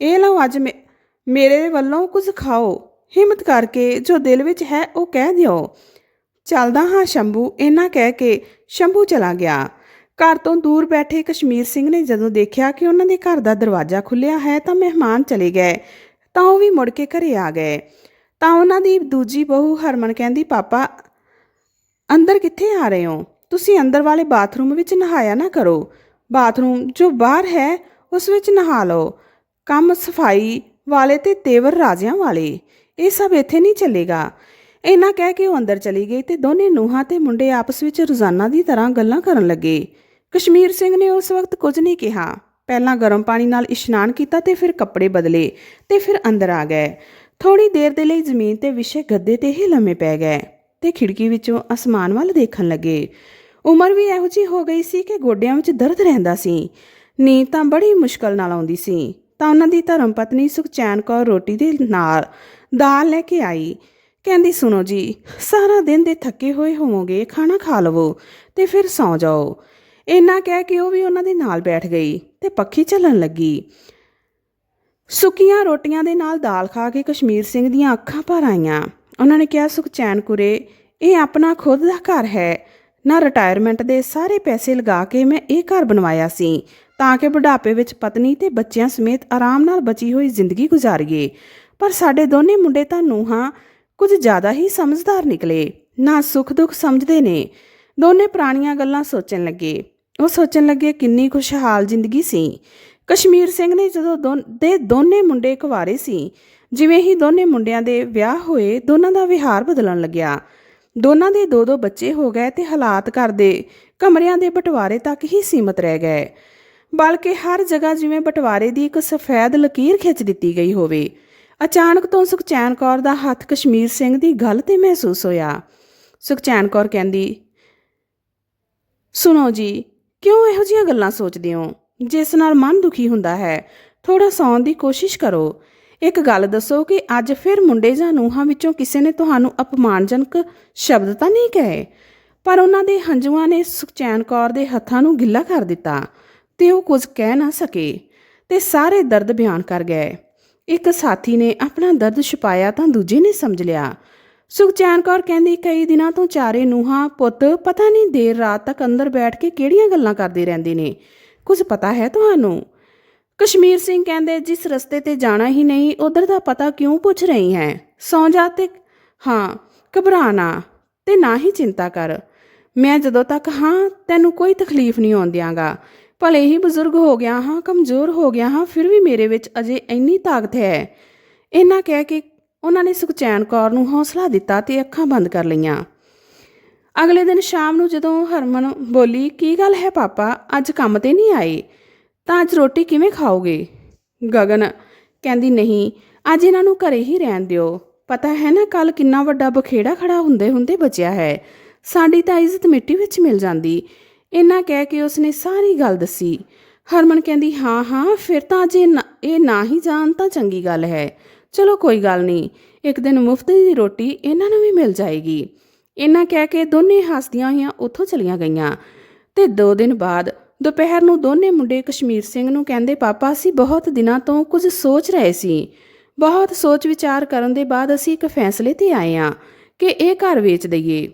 ਇਹ ਲਓ ਅੱਜ ਮੇ- ਮੇਰੇ ਵੱਲੋਂ ਕੁਝ ਖਾਓ। ਹਿੰਮਤ ਕਰਕੇ ਜੋ ਦਿਲ ਵਿੱਚ ਹੈ ਉਹ ਕਹਿ ਦਿਓ। ਚੱਲਦਾ ਹਾਂ ਸ਼ੰਭੂ ਇਹਨਾਂ ਕਹਿ ਕੇ ਸ਼ੰਭੂ ਚਲਾ ਗਿਆ। ਘਰ ਤੋਂ ਦੂਰ ਬੈਠੇ ਕਸ਼ਮੀਰ ਸਿੰਘ ਨੇ ਜਦੋਂ ਦੇਖਿਆ ਕਿ ਉਹਨਾਂ ਦੇ ਘਰ ਦਾ ਦਰਵਾਜ਼ਾ ਖੁੱਲਿਆ ਹੈ ਤਾਂ ਮਹਿਮਾਨ ਚਲੇ ਗਏ, ਤਾਂ ਉਹ ਵੀ ਮੁੜ ਕੇ ਘਰੇ ਆ ਗਏ। ਤਾਂ ਉਹਨਾਂ ਦੀ ਦੂਜੀ ਬਹੂ ਹਰਮਨ ਕਹਿੰਦੀ, ਪਾਪਾ, ਅੰਦਰ ਕਿੱਥੇ ਆ ਰਹੇ ਹੋ? ਤੁਸੀਂ ਅੰਦਰ ਵਾਲੇ ਬਾਥਰੂਮ ਵਿੱਚ ਨਹਾਇਆ ਨਾ ਕਰੋ। ਬਾਥਰੂਮ ਜੋ ਬਾਹਰ ਹੈ, ਉਸ ਵਿੱਚ ਨਹਾ ਲਓ। ਕੰਮ ਸਫ਼ਾਈ ਵਾਲੇ ਤੇ ਤੇਵਰ ਰਾਜਿਆਂ ਵਾਲੇ। ਇਹ ਸਭ ਇੱਥੇ ਨਹੀਂ ਚੱਲੇਗਾ। ਇਹਨਾਂ ਕਹਿ ਕੇ ਉਹ ਅੰਦਰ ਚਲੀ ਗਈ ਤੇ ਦੋਨੇ ਨੂੰਹਾਂ ਤੇ ਮੁੰਡੇ ਆਪਸ ਵਿੱਚ ਰੋਜ਼ਾਨਾ ਦੀ ਤਰ੍ਹਾਂ ਗੱਲਾਂ ਕਰਨ ਲੱਗੇ। ਕਸ਼ਮੀਰ ਸਿੰਘ ਨੇ ਉਸ ਵਕਤ ਕੁਝ ਨਹੀਂ ਕਿਹਾ। ਪਹਿਲਾਂ ਗਰਮ ਪਾਣੀ ਨਾਲ ਇਸ਼ਨਾਨ ਕੀਤਾ ਤੇ ਫਿਰ ਕੱਪੜੇ ਬਦਲੇ ਤੇ ਫਿਰ ਅੰਦਰ ਆ ਗਏ। ਥੋੜੀ ਦੇਰ ਦੇ ਲਈ ਜ਼ਮੀਨ ਤੇ ਵਿਸ਼ੇ ਗੱਦੇ ਤੇ ਹੀ ਲੰਮੇ ਪੈ ਗਏ ਤੇ ਖਿੜਕੀ ਵਿੱਚੋਂ ਅਸਮਾਨ ਵੱਲ ਦੇਖਣ ਲੱਗੇ। ਉਮਰ ਵੀ ਇਹੋ ਜਿਹੀ ਹੋ ਗਈ ਸੀ ਕਿ ਗੋਡਿਆਂ ਵਿੱਚ ਦਰਦ ਰਹਿੰਦਾ ਸੀ। ਨੀਂਦ ਤਾਂ ਬੜੀ ਮੁਸ਼ਕਲ ਨਾਲ ਆਉਂਦੀ ਸੀ। ਤਾਂ ਉਹਨਾਂ ਦੀ ਧਰਮ ਪਤਨੀ ਸੁਖਚੈਨ ਕੌਰ ਰੋਟੀ ਦੇ ਨਾਲ ਦਾਲ ਲੈ ਕੇ ਆਈ। ਕਹਿੰਦੀ, ਸੁਣੋ ਜੀ, ਸਾਰਾ ਦਿਨ ਦੇ ਥੱਕੇ ਹੋਏ ਹੋਵੋਗੇ, ਖਾਣਾ ਖਾ ਲਵੋ ਤੇ ਫਿਰ ਸੌਂ ਜਾਓ। ਇੰਨਾ ਕਹਿ ਕੇ ਉਹ ਵੀ ਉਹਨਾਂ ਦੇ ਨਾਲ ਬੈਠ ਗਈ ਤੇ ਪੱਖੀ ਚੱਲਣ ਲੱਗੀ। ਸੁੱਕੀਆਂ ਰੋਟੀਆਂ ਦੇ ਨਾਲ ਦਾਲ ਖਾ ਕੇ ਕਸ਼ਮੀਰ ਸਿੰਘ ਦੀਆਂ ਅੱਖਾਂ ਭਰ ਆਈਆਂ। ਉਹਨਾਂ ਨੇ ਕਿਹਾ ਸੁਖਚੈਨ ਕੁਰੇ, ਇਹ ਆਪਣਾ ਖੁਦ ਦਾ ਘਰ ਹੈ। ਨਾ ਰਿਟਾਇਰਮੈਂਟ ਦੇ ਸਾਰੇ ਪੈਸੇ ਲਗਾ ਕੇ ਮੈਂ ਇਹ ਘਰ ਬਣਵਾਇਆ ਸੀ, ਤਾਂ ਕਿ ਬੁਢਾਪੇ ਵਿੱਚ ਪਤਨੀ ਤੇ ਬੱਚਿਆਂ ਸਮੇਤ ਆਰਾਮ ਨਾਲ ਬਚੀ ਹੋਈ ਜ਼ਿੰਦਗੀ ਗੁਜ਼ਾਰੀਏ। ਪਰ ਸਾਡੇ ਦੋਨੇ ਮੁੰਡੇ ਤਾਂ ਨੂੰਹਾਂ ਕੁਝ ਜ਼ਿਆਦਾ ਹੀ ਸਮਝਦਾਰ ਨਿਕਲੇ, ਨਾ ਸੁੱਖ ਦੁੱਖ ਸਮਝਦੇ ਨੇ। ਦੋਨੇ ਪੁਰਾਣੀਆਂ ਗੱਲਾਂ ਸੋਚਣ ਲੱਗੇ। ਉਹ ਸੋਚਣ ਲੱਗੇ ਕਿੰਨੀ ਖੁਸ਼ਹਾਲ ਜ਼ਿੰਦਗੀ ਸੀ। ਕਸ਼ਮੀਰ ਸਿੰਘ ਨੇ ਜਦੋਂ ਦੋਨ- ਦੇ ਦੋਨੇ ਮੁੰਡੇ ਕੁਵਾਰੇ ਸੀ, ਜਿਵੇਂ ਹੀ ਦੋਨੇ ਮੁੰਡਿਆਂ ਦੇ ਵਿਆਹ ਹੋਏ, ਦੋਨਾਂ ਦਾ ਵਿਹਾਰ ਬਦਲਣ ਲੱਗਿਆ। ਦੋਨਾਂ ਦੇ ਦੋ ਦੋ ਬੱਚੇ ਹੋ ਗਏ ਤੇ ਹਾਲਾਤ ਘਰ ਦੇ ਕਮਰਿਆਂ ਦੇ ਬਟਵਾਰੇ ਤੱਕ ਹੀ ਸੀਮਤ ਰਹਿ ਗਏ। ਬਲਕਿ ਹਰ ਜਗ੍ਹਾ ਜਿਵੇਂ ਬਟਵਾਰੇ ਦੀ ਇੱਕ ਸਫੈਦ ਲਕੀਰ ਖਿੱਚ ਦਿੱਤੀ ਗਈ ਹੋਵੇ। ਅਚਾਨਕ ਤੋਂ ਸੁਖਚੈਨ ਕੌਰ ਦਾ ਹੱਥ ਕਸ਼ਮੀਰ ਸਿੰਘ ਦੀ ਗੱਲ ਤੇ ਮਹਿਸੂਸ ਹੋਇਆ। ਸੁਖਚੈਨ ਕੌਰ ਕਹਿੰਦੀ, ਸੁਣੋ ਜੀ, ਕਿਉਂ ਇਹੋ ਜਿਹੀਆਂ ਗੱਲਾਂ ਸੋਚਦੇ ਹੋ? ਜਿਸ ਨਾਲ ਮਨ ਦੁਖੀ ਹੁੰਦਾ ਹੈ ਥੋੜਾ ਸੌਣ ਦੀ ਕੋਸ਼ਿਸ਼ ਕਰੋ। ਇੱਕ ਗੱਲ ਦੱਸੋ ਕਿ ਅੱਜ ਫਿਰ ਮੁੰਡੇ ਜਾਂ ਨੂੰਹਾਂ ਵਿੱਚੋਂ ਕਿਸੇ ਨੇ ਤੁਹਾਨੂੰ ਅਪਮਾਨਜਨਕ ਸ਼ਬਦ ਤਾਂ ਨਹੀਂ ਕਹੇ ਪਰ ਉਹਨਾਂ ਦੇ ਹੰਝੂਆਂ ਨੇ ਸੁਖਚੈਨ ਕੌਰ ਦੇ ਹੱਥਾਂ ਨੂੰ ਗਿੱਲਾ ਕਰ ਦਿੱਤਾ ਤੇ ਉਹ ਕੁਝ ਕਹਿ ਨਾ ਸਕੇ ਤੇ ਸਾਰੇ ਦਰਦ ਬਿਆਨ ਕਰ ਗਏ। ਇੱਕ ਸਾਥੀ ਨੇ ਆਪਣਾ ਦਰਦ ਛੁਪਾਇਆ ਤਾਂ ਦੂਜੇ ਨੇ ਸਮਝ ਲਿਆ। ਸੁਖਚੈਨ ਕੌਰ ਕਹਿੰਦੀ, ਕਈ ਦਿਨਾਂ ਤੋਂ ਚਾਰੇ ਨੂੰਹਾਂ, ਪੁੱਤ, ਪਤਾ ਨਹੀਂ ਦੇਰ ਰਾਤ ਤੱਕ ਅੰਦਰ ਬੈਠ ਕੇ ਕਿਹੜੀਆਂ ਗੱਲਾਂ ਕਰਦੇ ਰਹਿੰਦੇ ਨੇ। ਕੁਝ ਪਤਾ ਹੈ ਤੁਹਾਨੂੰ? ਕਸ਼ਮੀਰ ਸਿੰਘ ਕਹਿੰਦੇ, ਜਿਸ ਰਸਤੇ ਤੇ ਜਾਣਾ ਹੀ ਨਹੀਂ, ਉਧਰ ਦਾ ਪਤਾ ਕਿਉਂ ਪੁੱਛ ਰਹੀ ਹੈ? ਸੌਂ ਜਾ ਤੇ, ਹਾਂ, ਘਬਰਾ ਨਾ ਤੇ ਨਾ ਹੀ ਚਿੰਤਾ ਕਰ। ਮੈਂ ਜਦੋਂ ਤੱਕ ਹਾਂ, ਤੈਨੂੰ ਕੋਈ ਤਕਲੀਫ ਨਹੀਂ ਆਉਣ ਭਲੇ ਹੀ ਬਜ਼ੁਰਗ ਹੋ ਗਿਆ ਹਾਂ, ਕਮਜ਼ੋਰ ਹੋ ਗਿਆ ਹਾਂ, ਫਿਰ ਵੀ ਮੇਰੇ ਵਿੱਚ ਅਜੇ ਇੰਨੀ ਤਾਕਤ ਹੈ। ਇਹਨਾਂ ਕਹਿ ਕੇ ਉਹਨਾਂ ਨੇ ਸੁਖਚੈਨ ਕੌਰ ਨੂੰ ਹੌਸਲਾ ਦਿੱਤਾ ਤੇ ਅੱਖਾਂ ਬੰਦ ਕਰ ਲਈਆਂ। ਅਗਲੇ ਦਿਨ ਸ਼ਾਮ ਨੂੰ ਜਦੋਂ ਹਰਮਨ ਬੋਲੀ, ਕੀ ਗੱਲ ਹੈ ਪਾਪਾ? ਅੱਜ ਕੰਮ ਤੇ ਨਹੀਂ ਆਏ? ਤਾਂ ਅੱਜ ਰੋਟੀ ਕਿਵੇਂ ਖਾਓਗੇ? ਗਗਨ, ਕਹਿੰਦੀ, ਨਹੀਂ, ਅੱਜ ਇਹਨਾਂ ਨੂੰ ਘਰੇ ਹੀ ਰਹਿਣ ਦਿਓ। ਪਤਾ ਹੈ ਨਾ ਕੱਲ ਕਿੰਨਾ ਵੱਡਾ ਬਖੇੜਾ ਖੜਾ ਹੁੰਦੇ ਹੁੰਦੇ ਬਚਿਆ ਹੈ। ਸਾਡੀ ਤਾਂ ਇੱਜ਼ਤ ਮਿੱਟੀ ਵਿੱਚ ਮਿਲ ਜਾਂਦੀ। ਇਹਨਾਂ ਕਹਿ ਕੇ ਉਸਨੇ ਸਾਰੀ ਗੱਲ ਦੱਸੀ। ਹਰਮਨ ਕਹਿੰਦੀ, ਹਾਂ ਹਾਂ, ਫਿਰ ਤਾਂ ਜੇ ਨਾ- ਇਹ ਨਾ ਹੀ ਜਾਣ ਤਾਂ ਚੰਗੀ ਗੱਲ ਹੈ। ਚਲੋ ਕੋਈ ਗੱਲ ਨਹੀਂ, ਇੱਕ ਦਿਨ ਮੁਫਤ ਦੀ ਰੋਟੀ ਇਹਨਾਂ ਨੂੰ ਵੀ ਮਿਲ ਜਾਏਗੀ। ਇਹਨਾਂ ਕਹਿ ਕੇ ਦੋਨੇ ਹੱਸਦੀਆਂ ਹੋਈਆਂ ਉੱਥੋਂ ਚਲੀਆਂ ਗਈਆਂ ਤੇ 2 ਦਿਨ ਬਾਅਦ ਦੁਪਹਿਰ ਨੂੰ ਦੋਨੇ ਮੁੰਡੇ ਕਸ਼ਮੀਰ ਸਿੰਘ ਨੂੰ ਕਹਿੰਦੇ, ਪਾਪਾ, ਅਸੀਂ ਬਹੁਤ ਦਿਨਾਂ ਤੋਂ ਕੁਝ ਸੋਚ ਰਹੇ ਸੀ। ਬਹੁਤ ਸੋਚ ਵਿਚਾਰ ਕਰਨ ਦੇ ਬਾਅਦ ਅਸੀਂ ਇੱਕ ਫੈਸਲੇ ਤੇ ਆਏ ਹਾਂ ਕਿ ਇਹ ਘਰ ਵੇਚ ਦਈਏ।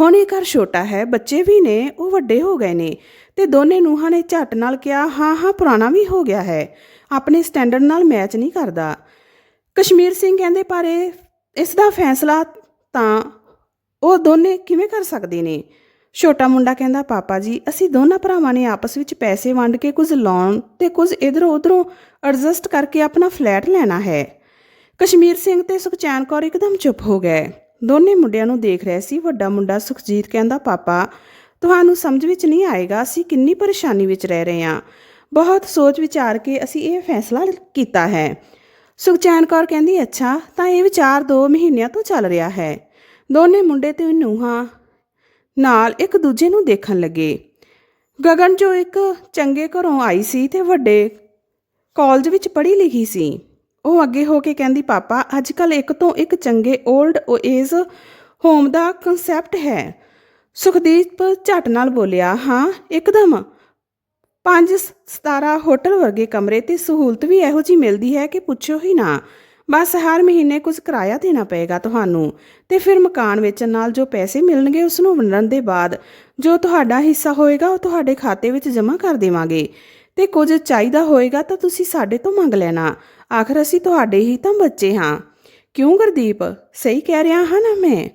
ਹੁਣ ਇਹ ਘਰ ਛੋਟਾ ਹੈ, ਬੱਚੇ ਵੀ ਨੇ, ਉਹ ਵੱਡੇ ਹੋ ਗਏ ਨੇ ਤੇ ਦੋਨੇ ਨੂੰਹਾਂ ਨੇ ਝੱਟ ਨਾਲ ਕਿਹਾ, ਹਾਂ ਹਾਂ, ਪੁਰਾਣਾ ਵੀ ਹੋ ਗਿਆ ਹੈ। ਆਪਣੇ ਸਟੈਂਡਰਡ ਨਾਲ ਮੈਚ ਨਹੀਂ ਕਰਦਾ। ਕਸ਼ਮੀਰ ਸਿੰਘ ਕਹਿੰਦੇ, ਪਰ ਇਹ, ਇਸ ਦਾ ਫੈਸਲਾ ਤਾਂ ਉਹ ਦੋਨੇ ਕਿਵੇਂ ਕਰ ਸਕਦੇ ਨੇ? ਛੋਟਾ ਮੁੰਡਾ ਕਹਿੰਦਾ, ਪਾਪਾ ਜੀ, ਅਸੀਂ ਦੋਨਾਂ ਭਰਾਵਾਂ ਨੇ ਆਪਸ ਵਿੱਚ ਪੈਸੇ ਵੰਡ ਕੇ ਕੁਝ ਲਾਉਣ ਤੇ ਕੁਝ ਇਧਰੋਂ ਉਧਰੋਂ ਐਡਜਸਟ ਕਰਕੇ ਆਪਣਾ ਫਲੈਟ ਲੈਣਾ ਹੈ। ਕਸ਼ਮੀਰ ਸਿੰਘ ਤੇ ਸੁਖਚੈਨ ਕੌਰ ਇੱਕਦਮ ਚੁੱਪ ਹੋ ਗਏ। ਦੋਨੇ ਮੁੰਡਿਆਂ ਨੂੰ ਦੇਖ ਰਿਹਾ ਸੀ। ਵੱਡਾ ਮੁੰਡਾ ਸੁਖਜੀਤ ਕਹਿੰਦਾ, ਪਾਪਾ, ਤੁਹਾਨੂੰ ਸਮਝ ਵਿੱਚ ਨਹੀਂ ਆਏਗਾ, ਅਸੀਂ ਕਿੰਨੀ ਪਰੇਸ਼ਾਨੀ ਵਿੱਚ ਰਹਿ ਰਹੇ ਹਾਂ। ਬਹੁਤ ਸੋਚ ਵਿਚਾਰ ਕੇ ਅਸੀਂ ਇਹ ਫੈਸਲਾ ਕੀਤਾ ਹੈ ਸੁਖਚੈਨ ਕੌਰ ਕਹਿੰਦੀ, ਅੱਛਾ, ਤਾਂ ਇਹ ਵਿਚਾਰ 2 ਮਹੀਨਿਆਂ ਤੋਂ ਚੱਲ ਰਿਹਾ ਹੈ ਦੋਨੇ ਮੁੰਡੇ ਤੇ ਨੂੰਹਾਂ ਨਾਲ ਇੱਕ ਦੂਜੇ ਨੂੰ ਦੇਖਣ ਲੱਗੇ। ਗਗਨ ਜੋ ਇੱਕ ਚੰਗੇ ਘਰੋਂ ਆਈ ਸੀ ਤੇ ਵੱਡੇ ਕਾਲਜ ਵਿੱਚ ਪੜ੍ਹੀ ਲਿਖੀ ਸੀ। ਉਹ ਅੱਗੇ ਹੋ ਕੇ ਕਹਿੰਦੀ, ਪਾਪਾ ਅੱਜ ਕੱਲ ਇੱਕ ਤੋਂ ਇੱਕ ਚੰਗੇ 올ਡ ਏਜ ਹੋਮ ਦਾ ਕਨਸੈਪਟ ਹੈ। ਸੁਖਦੀਪ ਝਟ ਨਾਲ ਬੋਲਿਆ, ਹਾਂ, ਇੱਕਦਮ। ਪੰਜ ਸਤਾਰਾ ਹੋਟਲ ਵਰਗੇ ਕਮਰੇ ਤੇ ਸਹੂਲਤ ਵੀ ਇਹੋ ਜੀ ਮਿਲਦੀ ਹੈ ਕਿ ਪੁੱਛੋ ਹੀ ਨਾ। ਬਸ ਹਰ ਮਹੀਨੇ ਕੁਝ ਕਿਰਾਇਆ ਦੇਣਾ ਪਏਗਾ ਤੁਹਾਨੂੰ ਤੇ ਫਿਰ ਮਕਾਨ ਵੇਚਣ ਨਾਲ ਜੋ ਪੈਸੇ ਮਿਲਣਗੇ, ਉਸ ਨੂੰ ਵੰਡਣ ਦੇ ਬਾਅਦ ਜੋ ਤੁਹਾਡਾ ਹਿੱਸਾ ਹੋਏਗਾ, ਉਹ ਤੁਹਾਡੇ ਖਾਤੇ ਵਿੱਚ ਜਮ੍ਹਾਂ ਕਰ ਦੇਵਾਂਗੇ। ਤੇ ਕੁਝ ਚਾਹੀਦਾ ਹੋਏਗਾ ਤਾਂ ਤੁਸੀਂ ਸਾਡੇ ਤੋਂ ਮੰਗ ਲੈਣਾ। ਆਖਰ ਅਸੀਂ ਤੁਹਾਡੇ ਹੀ ਤਾਂ ਬੱਚੇ ਹਾਂ। ਕਿਉਂ ਗੁਰਦੀਪ? ਸਹੀ ਕਹਿ ਰਿਹਾ ਹਾਂ ਨਾ ਮੈਂ।